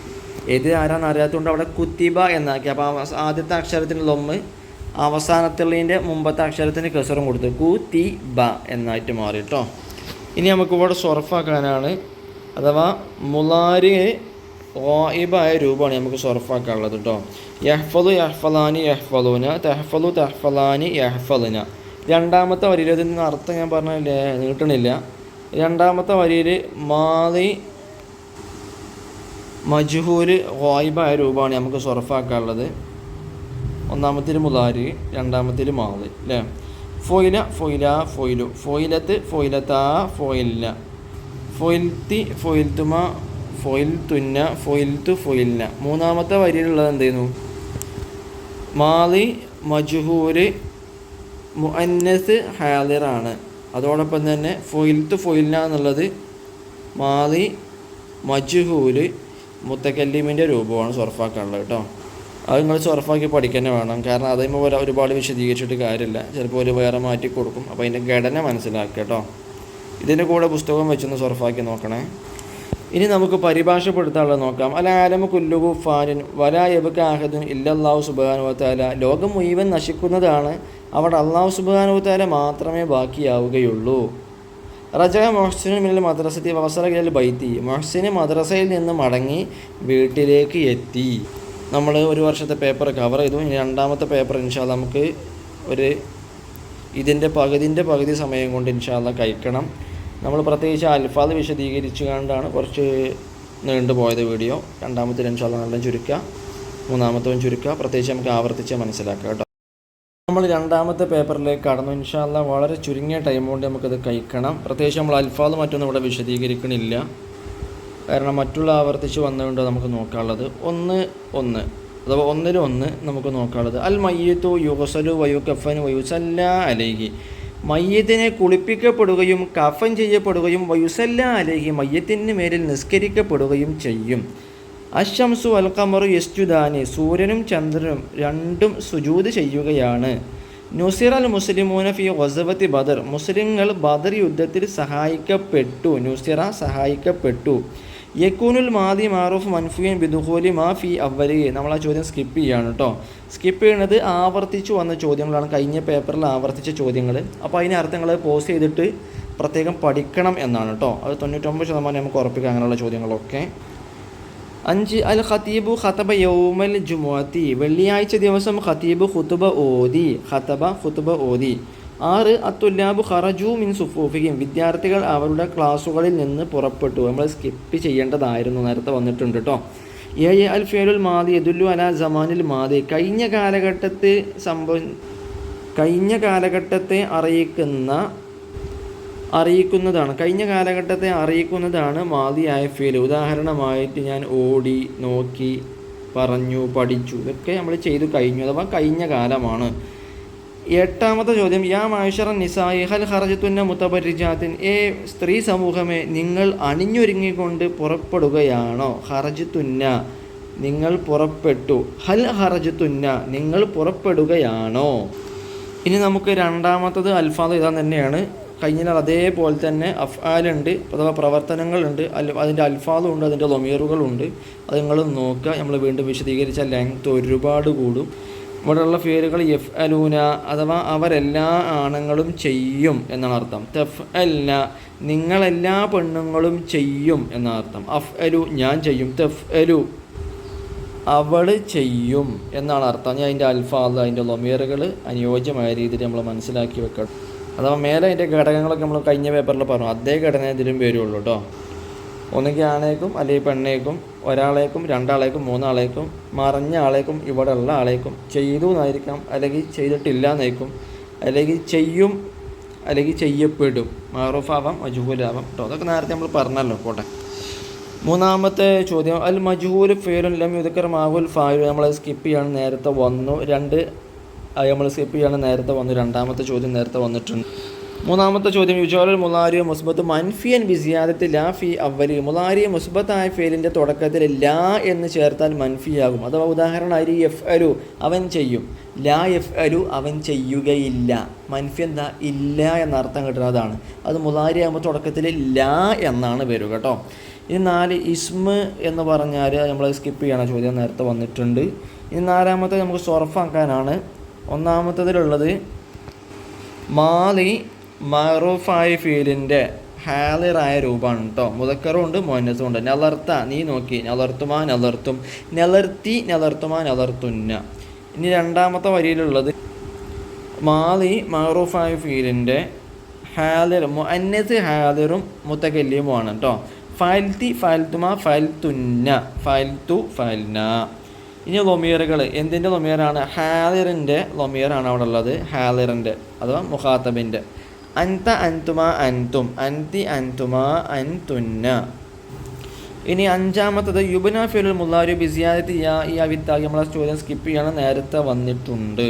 എഴുതി ആരാന്ന് അറിയാത്തതുകൊണ്ട് അവിടെ കുത്തിബ എന്നാക്കി. അപ്പോൾ ആദ്യത്തെ അക്ഷരത്തിന് ലൊമ്മ് അവസാനത്തുള്ളതിന്റെ മുമ്പത്തെ അക്ഷരത്തിന് കെസറും കൊടുത്തു. കുത്തി ബ എന്നായിട്ട് മാറി കേട്ടോ ഇനി നമുക്ക് ഇവിടെ സൊറഫാക്കാനാണ്. അഥവാ മുലാരി ഓയിബായ രൂപമാണ് നമുക്ക് സൊറഫാക്കാനുള്ളത് കേട്ടോ യഹ്ഫലു യഹ്ഫലാനി യഹ്ഫലൂന തെഹ്ഫലു തെഹ്ഫലാനി യഹ്ഫലുന. രണ്ടാമത്തെ വരിയിൽ ഇതിന്റെ അർത്ഥം ഞാൻ പറഞ്ഞില്ലേ നീട്ടണില്ല. രണ്ടാമത്തെ വരിയിൽ മാതി മജ്ഹൂര് വായിബായ രൂപമാണ് നമുക്ക് സൊറഫാക്കാനുള്ളത്. ഒന്നാമത്തിൽ മുതാരി രണ്ടാമത്തിൽ മാവ് അല്ലേ ഫൊയില ഫൊയില ഫൊയിലു. ഫൊയിലത്ത് ഫൊയിലത്താ ഫൊയിലിന. ഫൊയിൽത്തി ഫൊയിൽത്തുമ ഫൊയിൽ തുന്ന ഫൊയിൽത്തു ഫൊയിലിന. മൂന്നാമത്തെ വരിയിലുള്ളത് എന്ത് മാലി മജ്ഹൂര് മുഅന്നസ് ഹാലിറാണ് അതോടൊപ്പം തന്നെ ഫൊയിൽത്തു ഫൊയിലിന എന്നുള്ളത് മാലി മജ്ഹൂൽ മുത്തക്കല്ലിമിന്റെ രൂപമാണ് സൊറഫാക്കാനുള്ളത് കേട്ടോ. അത് നിങ്ങൾ സൊറഫാക്കി പഠിക്കാനേ വേണം. കാരണം അതേമോ ഒരുപാട് വിശദീകരിച്ചിട്ട് കാര്യമില്ല. ചിലപ്പോൾ ഒരു വേറെ മാറ്റി കൊടുക്കും. അപ്പോൾ അതിന്റെ ഘടന മനസ്സിലാക്കുക കേട്ടോ. ഇതിന്റെ കൂടെ പുസ്തകം വെച്ചൊന്ന് സൊറഫാക്കി നോക്കണേ. ഇനി നമുക്ക് പരിഭാഷപ്പെടുത്താനുള്ളത് നോക്കാം. അല ആലമ കുല്ലുഹു ഫാനിൻ വലാ യബുക ആഹദിൻ ഇല്ലല്ലാഹു സുബാനുവത്താല ലോകം മുഴുവൻ നശിക്കുന്നതാണ് അവിടെ അള്ളാഹു സുബാനുവത്താല മാത്രമേ ബാക്കിയാവുകയുള്ളൂ. റജ മൊഹ്സിനു മിന്നൽ മദ്രസത്തി വസറകിൽ ബൈത്തി. മൊഹ്സിന് മദ്രസയിൽ നിന്ന് മടങ്ങി വീട്ടിലേക്ക് എത്തി. നമ്മൾ ഒരു വർഷത്തെ പേപ്പർ കവർ ചെയ്തു. ഇനി രണ്ടാമത്തെ പേപ്പർ ഇൻഷാല്ല നമുക്ക് ഒരു ഇതിന്റെ പകുതിന്റെ പകുതി സമയം കൊണ്ട് ഇൻഷാല്ല കഴിക്കണം. നമ്മൾ പ്രത്യേകിച്ച് അൽഫാദ് വിശദീകരിച്ചു കൊണ്ടാണ് കുറച്ച് നീണ്ടു പോയത് വീഡിയോ. രണ്ടാമത്തെ ഇൻഷാല്ല നല്ല ചുരുക്കുക. മൂന്നാമത്തവൻ ചുരുക്കുക. പ്രത്യേകിച്ച് നമുക്ക് ആവർത്തിച്ച് മനസ്സിലാക്കാം കേട്ടോ. നമ്മൾ രണ്ടാമത്തെ പേപ്പറിലേക്ക് കടന്നു. ഇൻഷാല്ല വളരെ ചുരുങ്ങിയ ടൈം കൊണ്ട് നമുക്കത് കഴിക്കണം. പ്രത്യേകിച്ച് നമ്മൾ അൽഫാദ് മറ്റൊന്നും ഇവിടെ വിശദീകരിക്കണില്ല. കാരണം മറ്റുള്ള ആവർത്തിച്ച് വന്നുകൊണ്ട് നമുക്ക് നോക്കാനുള്ളത്. ഒന്ന് ഒന്ന്. അഥവാ ഒന്നിൽ ഒന്ന് നമുക്ക് നോക്കാനുള്ളത്. അൽ മയ്യത്തു യുഗസലു കഫൻ വയുസല്ല അലേഹി. മയ്യത്തിനെ കുളിപ്പിക്കപ്പെടുകയും കഫൻ ചെയ്യപ്പെടുകയും വയുസല്ല അലേഹി മയ്യത്തിന് മേലിൽ നിസ്കരിക്കപ്പെടുകയും ചെയ്യും. അശംസു അൽ ഖമറു യസ്ജുദാനി. സൂര്യനും ചന്ദ്രനും രണ്ടും സുജൂത് ചെയ്യുകയാണ്. നുസിർ അൽ മുസ്ലിമൂന ഫി വസവത്തി ബദർ. മുസ്ലിങ്ങൾ ബദർ യുദ്ധത്തിൽ സഹായിക്കപ്പെട്ടു. നുസിറ സഹായിക്കപ്പെട്ടു. യക്കൂനുൽ മാദി മാറൂഫ് മൻഫുയൻ ബിദുഹോലി മാ ഫി അവലി നമ്മൾ ആ ചോദ്യം സ്കിപ്പ് ചെയ്യാണ് കേട്ടോ സ്കിപ്പ് ചെയ്യുന്നത് ആവർത്തിച്ചു വന്ന ചോദ്യങ്ങളാണ്. കഴിഞ്ഞ പേപ്പറിൽ ആവർത്തിച്ച ചോദ്യങ്ങൾ അപ്പോൾ അതിന് അർത്ഥങ്ങൾ പോസ് ചെയ്തിട്ട് പ്രത്യേകം പഠിക്കണം എന്നാണ് കേട്ടോ അത് തൊണ്ണൂറ്റൊമ്പത് ശതമാനം നമുക്ക് ഉറപ്പിക്കാം അങ്ങനെയുള്ള ചോദ്യങ്ങളൊക്കെ. അഞ്ച് അൽ ഖത്തീബു ഖത്തബ യൗമൽ ജുമുഅത്തി. വെള്ളിയാഴ്ച ദിവസം ഖത്തീബ് ഖുതുബ ഓതി. ഖത്തബ ഖുതുബ ഓതി. ആറ് അത്തുല്ലാബു ഖറജു മിൻ സുഫൂഫിക്കും വിദ്യാർത്ഥികൾ അവരുടെ ക്ലാസ്സുകളിൽ നിന്ന് പുറപ്പെട്ടു. നമ്മൾ സ്കിപ്പ് ചെയ്യേണ്ടതായിരുന്നു. നേരത്തെ വന്നിട്ടുണ്ട് കേട്ടോ ഏഴ് അൽ ഫേലുൽ മാതി എതുല്ലു അല ജമാനിൽ മാതി കഴിഞ്ഞ കാലഘട്ടത്തെ സംഭവ കഴിഞ്ഞ കാലഘട്ടത്തെ അറിയിക്കുന്ന അറിയിക്കുന്നതാണ്. കഴിഞ്ഞ കാലഘട്ടത്തെ അറിയിക്കുന്നതാണ് മാതിയായ ഫീൽ ഉദാഹരണമായിട്ട് ഞാൻ ഓടി നോക്കി പറഞ്ഞു പഠിച്ചു. ഇതൊക്കെ നമ്മൾ ചെയ്തു കഴിഞ്ഞു അഥവാ കഴിഞ്ഞ കാലമാണ്. എട്ടാമത്തെ ചോദ്യം യാ മാഷറ നിസായി ഹൽ ഹർജത്തുന്ന മുത്തബരിജാത്തിൻ ഏ സ്ത്രീ സമൂഹമേ നിങ്ങൾ അണിഞ്ഞൊരുങ്ങിക്കൊണ്ട് പുറപ്പെടുകയാണോ? ഹർജത്തുന്ന നിങ്ങൾ പുറപ്പെട്ടു. ഹൽ ഹർജത്തുന്ന നിങ്ങൾ പുറപ്പെടുകയാണോ? ഇനി നമുക്ക് രണ്ടാമത്തത് അൽഫാദ് ഇതാൻ തന്നെയാണ്. കഴിഞ്ഞാൽ അതേപോലെ തന്നെ അഫ്ആലുണ്ട് അഥവാ പ്രവർത്തനങ്ങളുണ്ട് അൽ അതിന്റെ അൽഫാദും ഉണ്ട് അതിന്റെ ലൊമീറുകളുണ്ട് അത് നിങ്ങൾ നോക്കുക. നമ്മൾ വീണ്ടും വിശദീകരിച്ച ലെങ്ത് ഒരുപാട് കൂടും. ഇവിടെയുള്ള പേരുകൾ എഫ് അലൂന അഥവാ അവരെല്ലാ ആണുങ്ങളും ചെയ്യും എന്നാണ് അർത്ഥം. തെഫ് അല്ല നിങ്ങളെല്ലാ പെണ്ണുങ്ങളും ചെയ്യും എന്നാണ് അർത്ഥം. അഫ് അലു ഞാൻ ചെയ്യും. തെഫ് അലു അവൾ ചെയ്യും എന്നാണ് അർത്ഥം. ഞാൻ അതിന്റെ അൽഫാദ് അതിന്റെ ലൊമിയറുകൾ അനുയോജ്യമായ രീതിയിൽ നമ്മൾ മനസ്സിലാക്കി വെക്കണം. അഥവാ മേലെ അതിന്റെ ഘടകങ്ങളൊക്കെ നമ്മൾ കഴിഞ്ഞ പേപ്പറിൽ പറഞ്ഞു. അതേ ഘടന ഇതിലും വരുള്ളൂ കേട്ടോ ഒന്നുകിൽ ആണേക്കും അല്ലെങ്കിൽ പെണ്ണേക്കും ഒരാളേക്കും രണ്ടാളേക്കും മൂന്നാളേക്കും മറഞ്ഞ ആളേക്കും ഇവിടെ ഉള്ള ആളേക്കും ചെയ്തു എന്നായിരിക്കാം. അല്ലെങ്കിൽ ചെയ്തിട്ടില്ല എന്നായിരിക്കും അല്ലെങ്കിൽ ചെയ്യും അല്ലെങ്കിൽ ചെയ്യപ്പെടും. മാറൂഫാവാം മജുഹൂലാവാം കേട്ടോ അതൊക്കെ നേരത്തെ നമ്മൾ പറഞ്ഞല്ലോ. പോട്ടെ. മൂന്നാമത്തെ ചോദ്യം. അൽ മജുഹൂൽ ഫേലുൻ ലം യുദക്കർ മാഹുൽ ഫായു നമ്മൾ സ്കിപ്പ് ചെയ്യാണ് നേരത്തെ വന്നു. രണ്ട് നമ്മൾ സ്കിപ്പ് ആണ് നേരത്തെ വന്നു. രണ്ടാമത്തെ ചോദ്യം നേരത്തെ വന്നിട്ടുണ്ട്. മൂന്നാമത്തെ ചോദ്യം. യുജോലൽ മുലാരിയ മുസ്ബത്ത് മൻഫിയൻ ബിസിയാദത്ത് ലാ ഫി അവലി മുലാരിയ മുസ്ബത്തായ ഫേലിന്റെ തുടക്കത്തിൽ ലാ എന്ന് ചേർത്താൽ മൻഫിയാകും. അഥവാ ഉദാഹരണമായി എഫ് അരു അവൻ ചെയ്യും. ലാ എഫ് അരു അവൻ ചെയ്യുകയില്ല. മൻഫി എന്താ? ഇല്ല എന്നർത്ഥം കിട്ടുന്നതാണ് അത് മുലാരി ആകുമ്പോൾ തുടക്കത്തിൽ ലാ എന്നാണ് വരിക കേട്ടോ. ഇനി നാല് ഇസ്മ എന്ന് പറഞ്ഞാൽ നമ്മൾ സ്കിപ്പ് ചെയ്യണ. ചോദ്യം നേരത്തെ വന്നിട്ടുണ്ട്. ഇനി നാലാമത്തെ നമുക്ക് സൊറഫാക്കാനാണ് ഒന്നാമത്തതിലുള്ളത് മാലി മറൂഫായ ഫീലിന്റെ ഹാലിറായ രൂപമാണ് കേട്ടോ മുതക്കറും ഉണ്ട് മോനസും ഉണ്ട് നലർത്ത നീ നോക്കി. നലർത്തുമാ നലർത്തും നലർത്തി നലർത്തുമാ നലർത്തുന്ന ഇനി രണ്ടാമത്തെ വരിയിലുള്ളത് മാലി മറൂഫായ ഫീലിന്റെ ഹാലിർ മുഅന്നസ് ഹാലിറും മുത്തകല്യമുമാണ് കേട്ടോ ഫയൽത്തി ഫയൽത്തുമ ഫയൽത്തുന്ന ഫയൽത്തു ഫയൽന ഇനി ലൊമിയറുകൾ എന്തിന്റെ ലൊമിയറാണ് ഹാലിറിന്റെ ലൊമിയറാണ് അവിടെ ഉള്ളത് ഹാലിറിന്റെ അഥവാ മുഖാത്തബിന്റെ. അൻത അൻതുമ അൻതും അൻതി അൻതുമ അൻതുന്ന. ഇനി അഞ്ചാമത്തത് യുബന ഫിലുൽ മുല്ലാരി ബിസിയാദത്ത് യാ ഈ അവിത്താക്കി നമ്മളെ ചോദ്യം സ്കിപ്പ് ചെയ്യണം നേരത്തെ വന്നിട്ടുണ്ട്.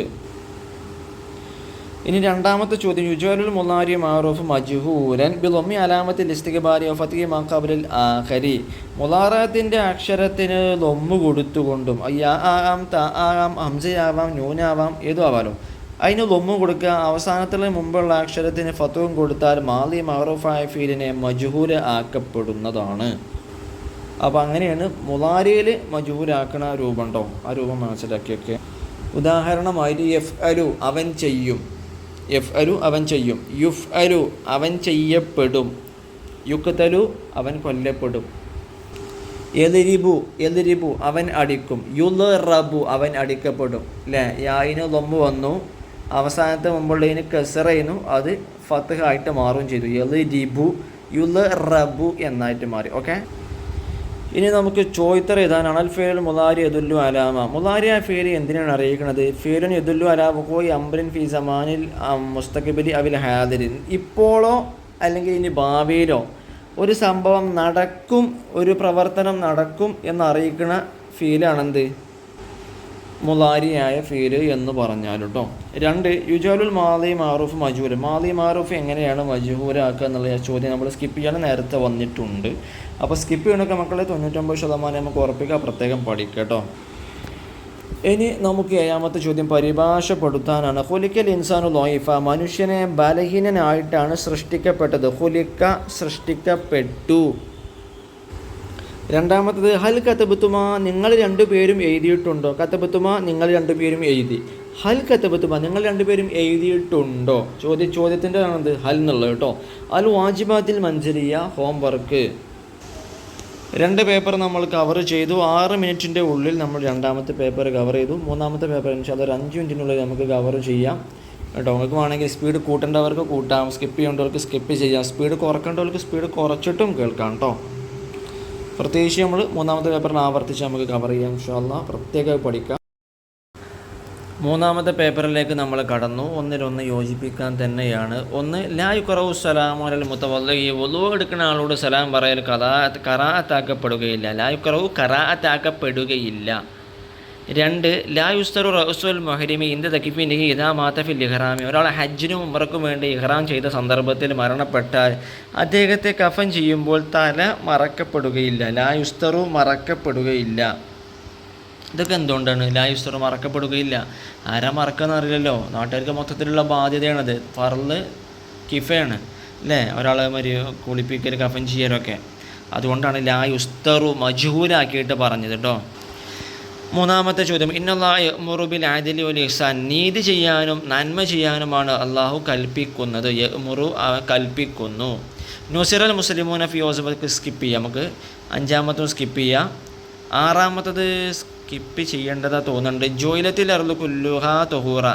ഇനി രണ്ടാമത്തെ ചോദ്യം. യുജാലുൽ മുല്ലാരി മാറൂഫ് മജ്ഹൂലൻ ബിലൊമ്മി അലാമത്തിൽ ഇസ്തിഖബാരി ഫത്തിഹി മാക്കാബിലിൽ ആഖരി. മുലാറത്തിന്റെ അക്ഷരത്തിന് ലൊമ്മ് കൊടുത്തുകൊണ്ടും അയ്യാ ആകാം ത ആകാം ഹംസയാവാം ന്യൂനാവാം ഏതും ആവാലോ. അതിന് ലൊമ്മും കൊടുക്കുക. അവസാനത്തിൽ മുമ്പുള്ള അക്ഷരത്തിന് ഫത്തുവും കൊടുത്താൽ മാലി മാറൂഫായ ഫീലിനെ മജ്ഹൂല ആക്കപ്പെടുന്നതാണ്. അപ്പോൾ അങ്ങനെയാണ് മുലാരിയിൽ മജൂരാക്കണ രൂപം ഉണ്ടോ? ആ രൂപം മനസ്സിലാക്കിയൊക്കെ. ഉദാഹരണമായിട്ട് എഫ് അലു അവൻ ചെയ്യും. എഫ് അരു അവൻ ചെയ്യും. യുഫ് അരു അവൻ ചെയ്യപ്പെടും. യുക്തലു അവൻ കൊല്ലപ്പെടും. എതിരിബു എതിരിബു അവൻ അടിക്കും. യു റബു അവൻ അടിക്കപ്പെടും. അല്ലേ യായിന് ലൊമ്പ് വന്നു. അവസാനത്തെ മുമ്പുള്ളതിന് കെസറയുന്നു അത് ഫത്ത് ആയിട്ട് മാറുകയും ചെയ്തു. എലിരിബു യു റബു എന്നായിട്ട് മാറി. ഓക്കെ? ഇനി നമുക്ക് ചോയ്ത്തർ എഴുതാനാണ്. അൽ ഫേൽ മുലാരി യദുല്ലു അലാമ മുലാരിയ ഫേൽ എന്തിനാണ് അറിയിക്കുന്നത്? ഫേലിൻ എതുല്ലു അലാമ കോയി അംബ്രിൻ ഫി സമാനിൽ മുസ്തഖബിലി അവിൽ ഹാദിരിൻ. ഇപ്പോഴോ അല്ലെങ്കിൽ ഇനി ഭാവിയിലോ ഒരു സംഭവം നടക്കും ഒരു പ്രവർത്തനം നടക്കും എന്നറിയിക്കുന്ന ഫീലാണെന്ത്? മുലാരിയായ ഫീൽ എന്ന് പറഞ്ഞാൽ കേട്ടോ രണ്ട് യുജാലുൽ മാലി മാറൂഫ് മജൂര് മാലി മാറൂഫ് എങ്ങനെയാണ് മജൂരാക്കുക എന്നുള്ള ചോദ്യം നമ്മൾ സ്കിപ്പ് ചെയ്യാൻ നേരത്തെ വന്നിട്ടുണ്ട്. അപ്പോൾ സ്കിപ്പ് ചെയ്യണമൊക്കെ മക്കളെ തൊണ്ണൂറ്റൊമ്പത് ശതമാനം നമുക്ക് ഉറപ്പിക്കുക പ്രത്യേകം പഠിക്കുക കേട്ടോ. ഇനി നമുക്ക് ഏഴാമത്തെ ചോദ്യം പരിഭാഷപ്പെടുത്താനാണ്. ഹുലിക്കൽ ഇൻസാനു ലോയിഫ മനുഷ്യനെ ബലഹീനനായിട്ടാണ് സൃഷ്ടിക്കപ്പെട്ടത്. ഹുലിക്ക സൃഷ്ടിക്കപ്പെട്ടു. രണ്ടാമത്തത് ഹൽ കത്തബത്തുമ നിങ്ങൾ രണ്ടുപേരും എഴുതിയിട്ടുണ്ടോ? കത്തബത്തുമ നിങ്ങൾ രണ്ടുപേരും എഴുതി. ഹൽ കത്തബത്തുമ നിങ്ങൾ രണ്ടുപേരും എഴുതിയിട്ടുണ്ടോ? ചോദ്യ ചോദ്യത്തിന്റെ ആണത് ഹൽ എന്നുള്ളത് കേട്ടോ. അൽ വാജിബാത്തിൽ മഞ്ചരിയ ഹോംവർക്ക് രണ്ട് പേപ്പർ നമ്മൾ കവർ ചെയ്തു. ആറ് മിനിറ്റിന്റെ ഉള്ളിൽ നമ്മൾ രണ്ടാമത്തെ പേപ്പർ കവർ ചെയ്തു. മൂന്നാമത്തെ പേപ്പർ ഇൻഷാല്ല ഒരു അഞ്ച് മിനിറ്റിനുള്ളിൽ നമുക്ക് കവർ ചെയ്യാം. കേട്ടോ നിങ്ങൾക്ക് വേണമെങ്കിൽ സ്പീഡ് കൂട്ടേണ്ടവർക്ക് കൂട്ടാം. സ്കിപ്പ് ചെയ്യേണ്ടവർക്ക് സ്കിപ്പ് ചെയ്യാം. സ്പീഡ് കുറക്കേണ്ടവർക്ക് സ്പീഡ് കുറച്ചിട്ടും കേൾക്കാം കേട്ടോ. പ്രത്യേകിച്ച് നമ്മൾ മൂന്നാമത്തെ പേപ്പറിൽ ആവർത്തിച്ച് നമുക്ക് കവർ ചെയ്യാം ഇൻഷാല്ല പ്രത്യേകമായി പഠിക്കാം. മൂന്നാമത്തെ പേപ്പറിലേക്ക് നമ്മൾ കടന്നു. ഒന്നിലൊന്ന് യോജിപ്പിക്കാൻ തന്നെയാണ്. ഒന്ന് ലായു കുറവ് സലാം അലൽ മുത്തവല്ല ഈ ഒലു എടുക്കുന്ന ആളോട് സലാം പറയൽ കഥാ കറാത്താക്കപ്പെടുകയില്ല ലായു കുറവ് കറാത്താക്കപ്പെടുകയില്ല രണ്ട് ലായുസ്തറു യുസ്തറു റസുൽ മൊഹരിമി ഇന്ത്യ തക്കിഫിനിഹി ഇതാ മാത്തഫിൽ ഇഹ്റാമി. ഒരാൾ ഹജ്ജിനും ഉമറക്കും വേണ്ടി ഇഹ്റാം ചെയ്ത സന്ദർഭത്തിൽ മരണപ്പെട്ടാൽ അദ്ദേഹത്തെ കഫൻ ചെയ്യുമ്പോൾ തല മറക്കപ്പെടുകയില്ല. ലായുസ്തറു മറക്കപ്പെടുകയില്ല. ഇതൊക്കെ എന്തുകൊണ്ടാണ്? ലാ സ്റ്റോർ മറക്കപ്പെടുകയില്ല. ആരാ മറക്കാന്ന് അറിയില്ലല്ലോ. നാട്ടുകാർക്ക് മൊത്തത്തിലുള്ള ബാധ്യതയാണത്. ഫർൾ കിഫയാണ്. അല്ലേ? ഒരാളെ മരി കുളിപ്പിക്കൽ കഫൻ ചെയ്യലൊക്കെ. അതുകൊണ്ടാണ് ലാ ഉസ്തറു മജൂലാക്കിയിട്ട് പറഞ്ഞത് കേട്ടോ മൂന്നാമത്തെ ചോദ്യം. ഇന്നല്ലാഹ് മുറുബിൽ ആദിലി ഒലി ഇഹ്സാൻ നീതി ചെയ്യാനും നന്മ ചെയ്യാനുമാണ് അള്ളാഹു കൽപ്പിക്കുന്നത്. മുറു കൽപ്പിക്കുന്നു. നുസിറൽ മുസ്ലിമൂന ഫി യോസഫ് സ്കിപ്പ് ചെയ്യാം. നമുക്ക് അഞ്ചാമത്തും സ്കിപ്പ് ചെയ്യാം. ആറാമത്തത് സ്കിപ്പ് ചെയ്യേണ്ടതാ തോന്നുന്നുണ്ട്. ജോയിലത്തിൽ അറുതു കുല്ലുഹ തൊഹൂറ.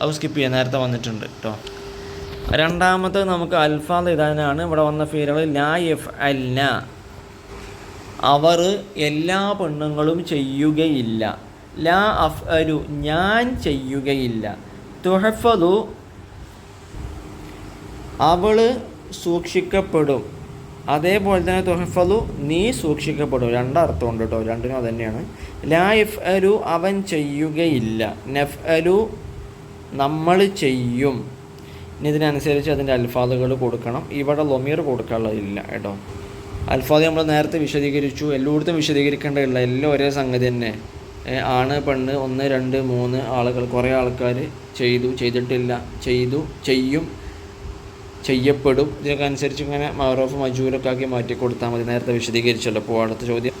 അത് സ്കിപ്പ് ചെയ്യാൻ നേരത്തെ വന്നിട്ടുണ്ട് കേട്ടോ രണ്ടാമത് നമുക്ക് അൽഫാദ് ഇതാനാണ് ഇവിടെ വന്ന ഫീലുകൾ ലാ എഫ് അല്ല അവർ എല്ലാ പെണ്ണുങ്ങളും ചെയ്യുകയില്ല. ലാ അഫ് അരു ഞാൻ ചെയ്യുകയില്ല. തുഹഫതു അവൾ സൂക്ഷിക്കപ്പെടും. അതേപോലെ തന്നെ തൊഹഫലു നീ സൂക്ഷിക്കപ്പെടും. രണ്ടർത്ഥം ഉണ്ട് കേട്ടോ രണ്ടിനും തന്നെയാണ് ലാ ഇഫ് അരു അവൻ ചെയ്യുകയില്ല. നഫ് അരു നമ്മൾ ചെയ്യും. ഇനി ഇതിനനുസരിച്ച് അതിന്റെ അൽഫാദുകൾ കൊടുക്കണം. ഇവിടെ ലൊമീർ കൊടുക്കാനുള്ളതില്ല കേട്ടോ. അൽഫാദ് നമ്മൾ നേരത്തെ വിശദീകരിച്ചു. എല്ലായിടത്തും വിശദീകരിക്കേണ്ടതില്ല എല്ലാം ഒരേ സംഗതി തന്നെ. ആണ് പെണ്ണ് ഒന്ന് രണ്ട് മൂന്ന് ആളുകൾ. കുറേ ആൾക്കാർ ചെയ്തു ചെയ്തിട്ടില്ല. ചെയ്തു ചെയ്യും. ചെയ്യപ്പെടും. ഇതിനൊക്കെ അനുസരിച്ച് ഇങ്ങനെ മറോഫ് മജൂരൊക്കെ ആക്കി മാറ്റി കൊടുത്താൽ മതി. നേരത്തെ വിശദീകരിച്ചല്ലോ. അപ്പോൾ അടുത്ത ചോദ്യം.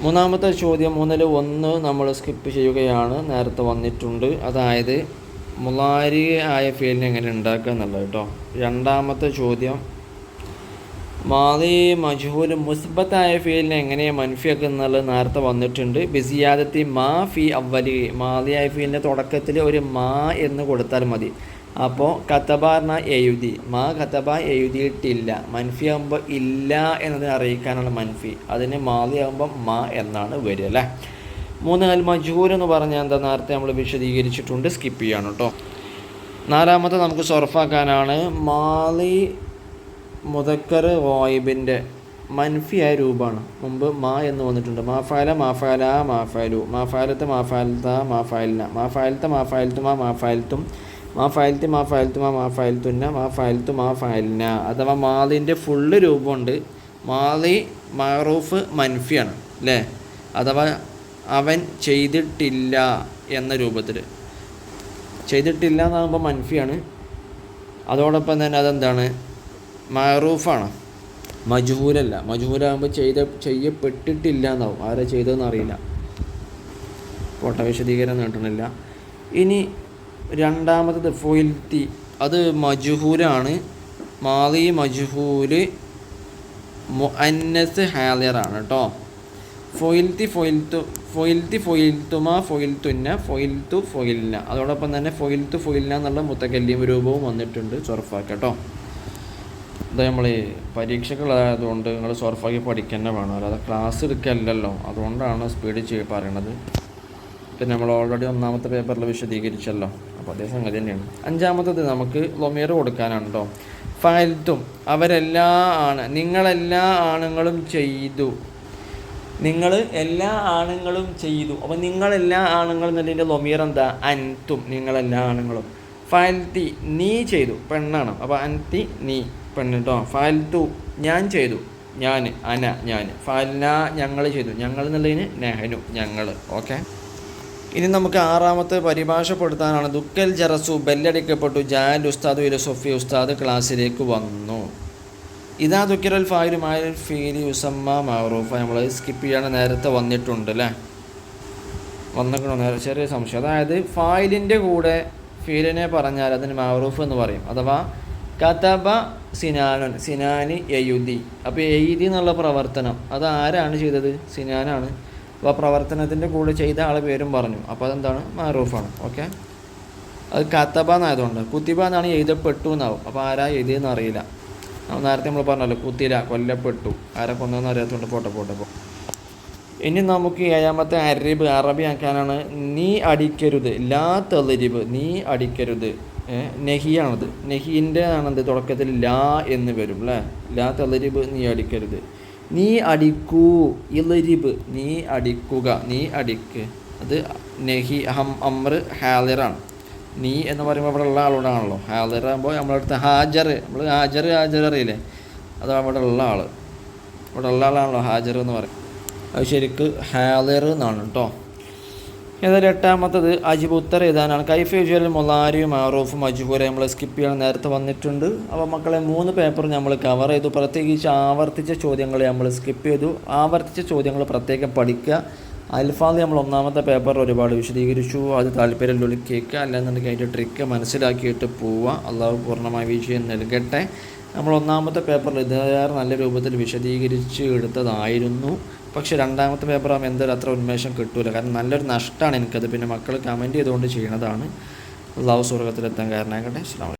മൂന്നാമത്തെ ചോദ്യം മൂന്നിൽ ഒന്ന് നമ്മൾ സ്കിപ്പ് ചെയ്യുകയാണ്. നേരത്തെ വന്നിട്ടുണ്ട്. അതായത് മുലാരി ആയ ഫീലിനെ എങ്ങനെ ഉണ്ടാക്കുക എന്നുള്ളത് കേട്ടോ രണ്ടാമത്തെ ചോദ്യം. മാതി മജ്ഹൂൽ മുസ്ബത്തായ ഫീലിനെ എങ്ങനെ മൻഫിയാക്കുക എന്നുള്ളത് നേരത്തെ വന്നിട്ടുണ്ട്. ബിസിയാദത്തി മാ ഫി അവലി മാതിയായ ഫീലിന്റെ തുടക്കത്തിൽ ഒരു മാ എന്ന് കൊടുത്താൽ മതി. അപ്പോൾ കത്തബാറിന എഴുതി. മാ കത്തബ എഴുതിയിട്ടില്ല. മൻഫി ആകുമ്പോൾ ഇല്ല എന്നതിനെ അറിയിക്കാനുള്ള മൻഫി. അതിന് മാതി ആകുമ്പോൾ മാ എന്നാണ് വരിക അല്ലേ? മൂന്ന് മജൂർ എന്ന് പറഞ്ഞാൽ എന്താ? നേരത്തെ നമ്മൾ വിശദീകരിച്ചിട്ടുണ്ട്. സ്കിപ്പ് ചെയ്യണം കേട്ടോ. നാലാമത്തെ നമുക്ക് സൊറഫാക്കാനാണ്. മാലി മുതക്കർ വായിബിന്റെ മൻഫിയായ രൂപമാണ്. മുമ്പ് മാ എന്ന് വന്നിട്ടുണ്ട്. മാഫാല മാഫാല മാഫാലു മാഫാലത്ത് മാഫാലത്ത മാഫാലിന മാഫാലത്ത മാഫാലത്തുമാ മാഫാലത്തും മാഫാലത്ത് മാ ഫയൽത്ത് മാ ഫയലിന അഥവാ മാലിന്റെ ഫുള്ള് രൂപമുണ്ട്. മാലി മറൂഫ് മൻഫിയാണ് അല്ലേ അഥവാ അവൻ ചെയ്തിട്ടില്ല എന്ന രൂപത്തിൽ ചെയ്തിട്ടില്ല എന്നാകുമ്പോൾ മൻഫിയാണ്. അതോടൊപ്പം തന്നെ അതെന്താണ്? മറൂഫാണ് മജൂരല്ല. മജൂരാകുമ്പോൾ ചെയ്ത ചെയ്യപ്പെട്ടിട്ടില്ല എന്നാവും. ആരാ ചെയ്തതെന്ന് അറിയില്ല. കോട്ട വിശദീകരണം നീട്ടണില്ല ഇനി രണ്ടാമത്തത് ദഫോയിൽത്തി അത് മജുഹൂരാണ്. മാലി മജുഹൂൽ മുഅന്നസ് ഹാലിയറാണ് കേട്ടോ ഫൊയിൽത്തി ഫൊയിൽത്തു ഫൊയിൽത്തി ഫൊയിൽത്തുമ ഫൊയിൽത്തുന്ന ഫൊയിൽത്തു ഫൊയിലിന അതോടൊപ്പം തന്നെ ഫൊയിൽത്തു ഫൊയിലിന എന്നുള്ള മുത്തക്കല്യം രൂപവും വന്നിട്ടുണ്ട് ചൊറഫാക്ക് കേട്ടോ ഇത് നമ്മൾ പരീക്ഷകളായതുകൊണ്ട് നിങ്ങൾ സോർഫാക്കി പഠിക്കുക വേണം. അല്ലാതെ ക്ലാസ് എടുക്കല്ലല്ലോ. അതുകൊണ്ടാണ് സ്പീഡ് ചെയ്യ പറയണത്. പിന്നെ നമ്മൾ ഓൾറെഡി ഒന്നാമത്തെ പേപ്പറിൽ വിശദീകരിച്ചല്ലോ. അപ്പോൾ അതേ സംഗതി തന്നെയാണ്. അഞ്ചാമത്തത് നമുക്ക് ലൊമീർ കൊടുക്കാനാണ് കേട്ടോ ഫയൽത്തും അവരെല്ലാ ആണ് നിങ്ങളെല്ലാ ആണുങ്ങളും ചെയ്തു. നിങ്ങൾ എല്ലാ ആണുങ്ങളും ചെയ്തു. അപ്പോൾ നിങ്ങളെല്ലാ ആണുങ്ങളും എന്നതിന്റെ ലൊമീർ എന്താ? അൻതും നിങ്ങളെല്ലാ ആണുങ്ങളും. ഫാൽത്തി നീ ചെയ്തു പെണ്ണാണ്. അപ്പോൾ അൻതി നീ പെണ്ണ് കേട്ടോ ഫാൽത്തു ഞാൻ ചെയ്തു ഞാൻ അന ഞാൻ ഫാൽന ഞങ്ങൾ ചെയ്തു. ഞങ്ങൾ എന്നുള്ളതിന് നെഹനു ഞങ്ങൾ ഓക്കെ ഇനി നമുക്ക് ആറാമത്തെ പരിഭാഷപ്പെടുത്താനാണ്. ദുക്കൽ ജറസു ബെല്ലടിക്കപ്പെട്ടു. ജാൻ ഉസ്താദ് ഇല സൊഫി ഉസ്താദ് ക്ലാസ്സിലേക്ക് വന്നു. ഇതാ ദുക്കിറൽ ഫായിലുമായ ഫീലി ഉസമ്മ മാറൂഫ നമ്മൾ സ്കിപ്പ് ചെയ്യാൻ നേരത്തെ വന്നിട്ടുണ്ട് അല്ലേ വന്നിക്കണോ നേരെ ചെറിയ സംശയം. അതായത് ഫായിലിന്റെ കൂടെ ഫീലിനെ പറഞ്ഞാൽ അതിന് മാറൂഫ് എന്ന് പറയും. അഥവാ കതബ സിനാനൻ സിനാനി എയുദി അപ്പോൾ എയ്തി എന്നുള്ള പ്രവർത്തനം. അത് ആരാണ് ചെയ്തത്? സിനാനാണ്. അപ്പോൾ പ്രവർത്തനത്തിന്റെ കൂടെ ചെയ്ത ആൾ പേരും പറഞ്ഞു. അപ്പോൾ അതെന്താണ്? മാറൂഫാണ് ഓക്കെ? അത് കത്തബ എന്നായതുകൊണ്ട് കുത്തിബ എന്നാണ് എഴുതപ്പെട്ടു എന്നാവും. അപ്പോൾ ആരാ എഴുതിയെന്ന് അറിയില്ല. നേരത്തെ നമ്മൾ പറഞ്ഞല്ലോ കുത്തില കൊല്ലപ്പെട്ടു. ആരെ കൊന്നതെന്ന് അറിയാത്തതുകൊണ്ട് പോട്ടെ പോട്ടെ പോ. ഇനി നമുക്ക് ഏഴാമത്തെ അരിബ് അറബി ആക്കാനാണ് നീ അടിക്കരുത്. ലാ തെളിരിബ്. നീ അടിക്കരുത്. നെഹിയാണത്. നെഹീന്റെ ആണെന്ത് തുടക്കത്തിൽ ലാ എന്ന് വരും അല്ലേ ലാ തെളിരിബ് നീ അടിക്കരുത്. നീ അടിക്കൂ. ഇളരിബ് നീ അടിക്കുക. നീ അടിക്ക്. അത് നെഹി ഹം അമ്ര ഹാലിറാണ്. നീ എന്ന് പറയുമ്പോൾ അവിടെ ഉള്ള ആളോടാണല്ലോ. ഹാലിറാകുമ്പോൾ നമ്മളടുത്ത് ഹാജർ നമ്മൾ ഹാജർ ഹാജർ അറിയില്ലേ? അത് അവിടെ ഉള്ള ആൾ അവിടെ ഉള്ള ആളാണല്ലോ ഹാജർ എന്ന് പറയും. അത് ശരിക്ക് ഹാലിർ എന്നാണ് കേട്ടോ. ഏതായാലും എട്ടാമത്തത് അജിബ് ഉത്തർ ഏതാനാണ് കൈഫ് യുജൽ മൊലാരിയും ആറോഫും മജ്ബൂർ നമ്മൾ സ്കിപ്പ് ചെയ്യാൻ നേരത്തെ വന്നിട്ടുണ്ട്. അപ്പോൾ മക്കളെ മൂന്ന് പേപ്പർ നമ്മൾ കവർ ചെയ്തു. പ്രത്യേകിച്ച് ആവർത്തിച്ച ചോദ്യങ്ങൾ നമ്മൾ സ്കിപ്പ് ചെയ്തു. ആവർത്തിച്ച ചോദ്യങ്ങൾ പ്രത്യേകം പഠിക്കുക. അൽഫാദ് നമ്മൾ ഒന്നാമത്തെ പേപ്പർ ഒരുപാട് വിശദീകരിച്ചു. അത് താല്പര്യമുള്ളിൽ കേൾക്കുക. അല്ലാന്നുണ്ടെങ്കിൽ അതിന്റെ ട്രിക്ക് മനസ്സിലാക്കിയിട്ട് പോവുക. അള്ളാഹു പൂർണമായ വിജയം നൽകട്ടെ. നമ്മൾ ഒന്നാമത്തെ പേപ്പറിൽ ഇതേറെ നല്ല രൂപത്തിൽ വിശദീകരിച്ച് എടുത്തതായിരുന്നു. പക്ഷെ രണ്ടാമത്തെ പേപ്പർ ആകുമ്പോൾ എന്തായാലും അത്ര ഉന്മേഷം കിട്ടൂല. കാരണം നല്ലൊരു നഷ്ടമാണ് എനിക്കത്. പിന്നെ മക്കൾ കമന്റ് ചെയ്തുകൊണ്ട് ചെയ്യണതാണ്. അള്ളാഹു സ്വർഗത്തിലെത്താൻ കാരണമാകട്ടെ. അസ്സാം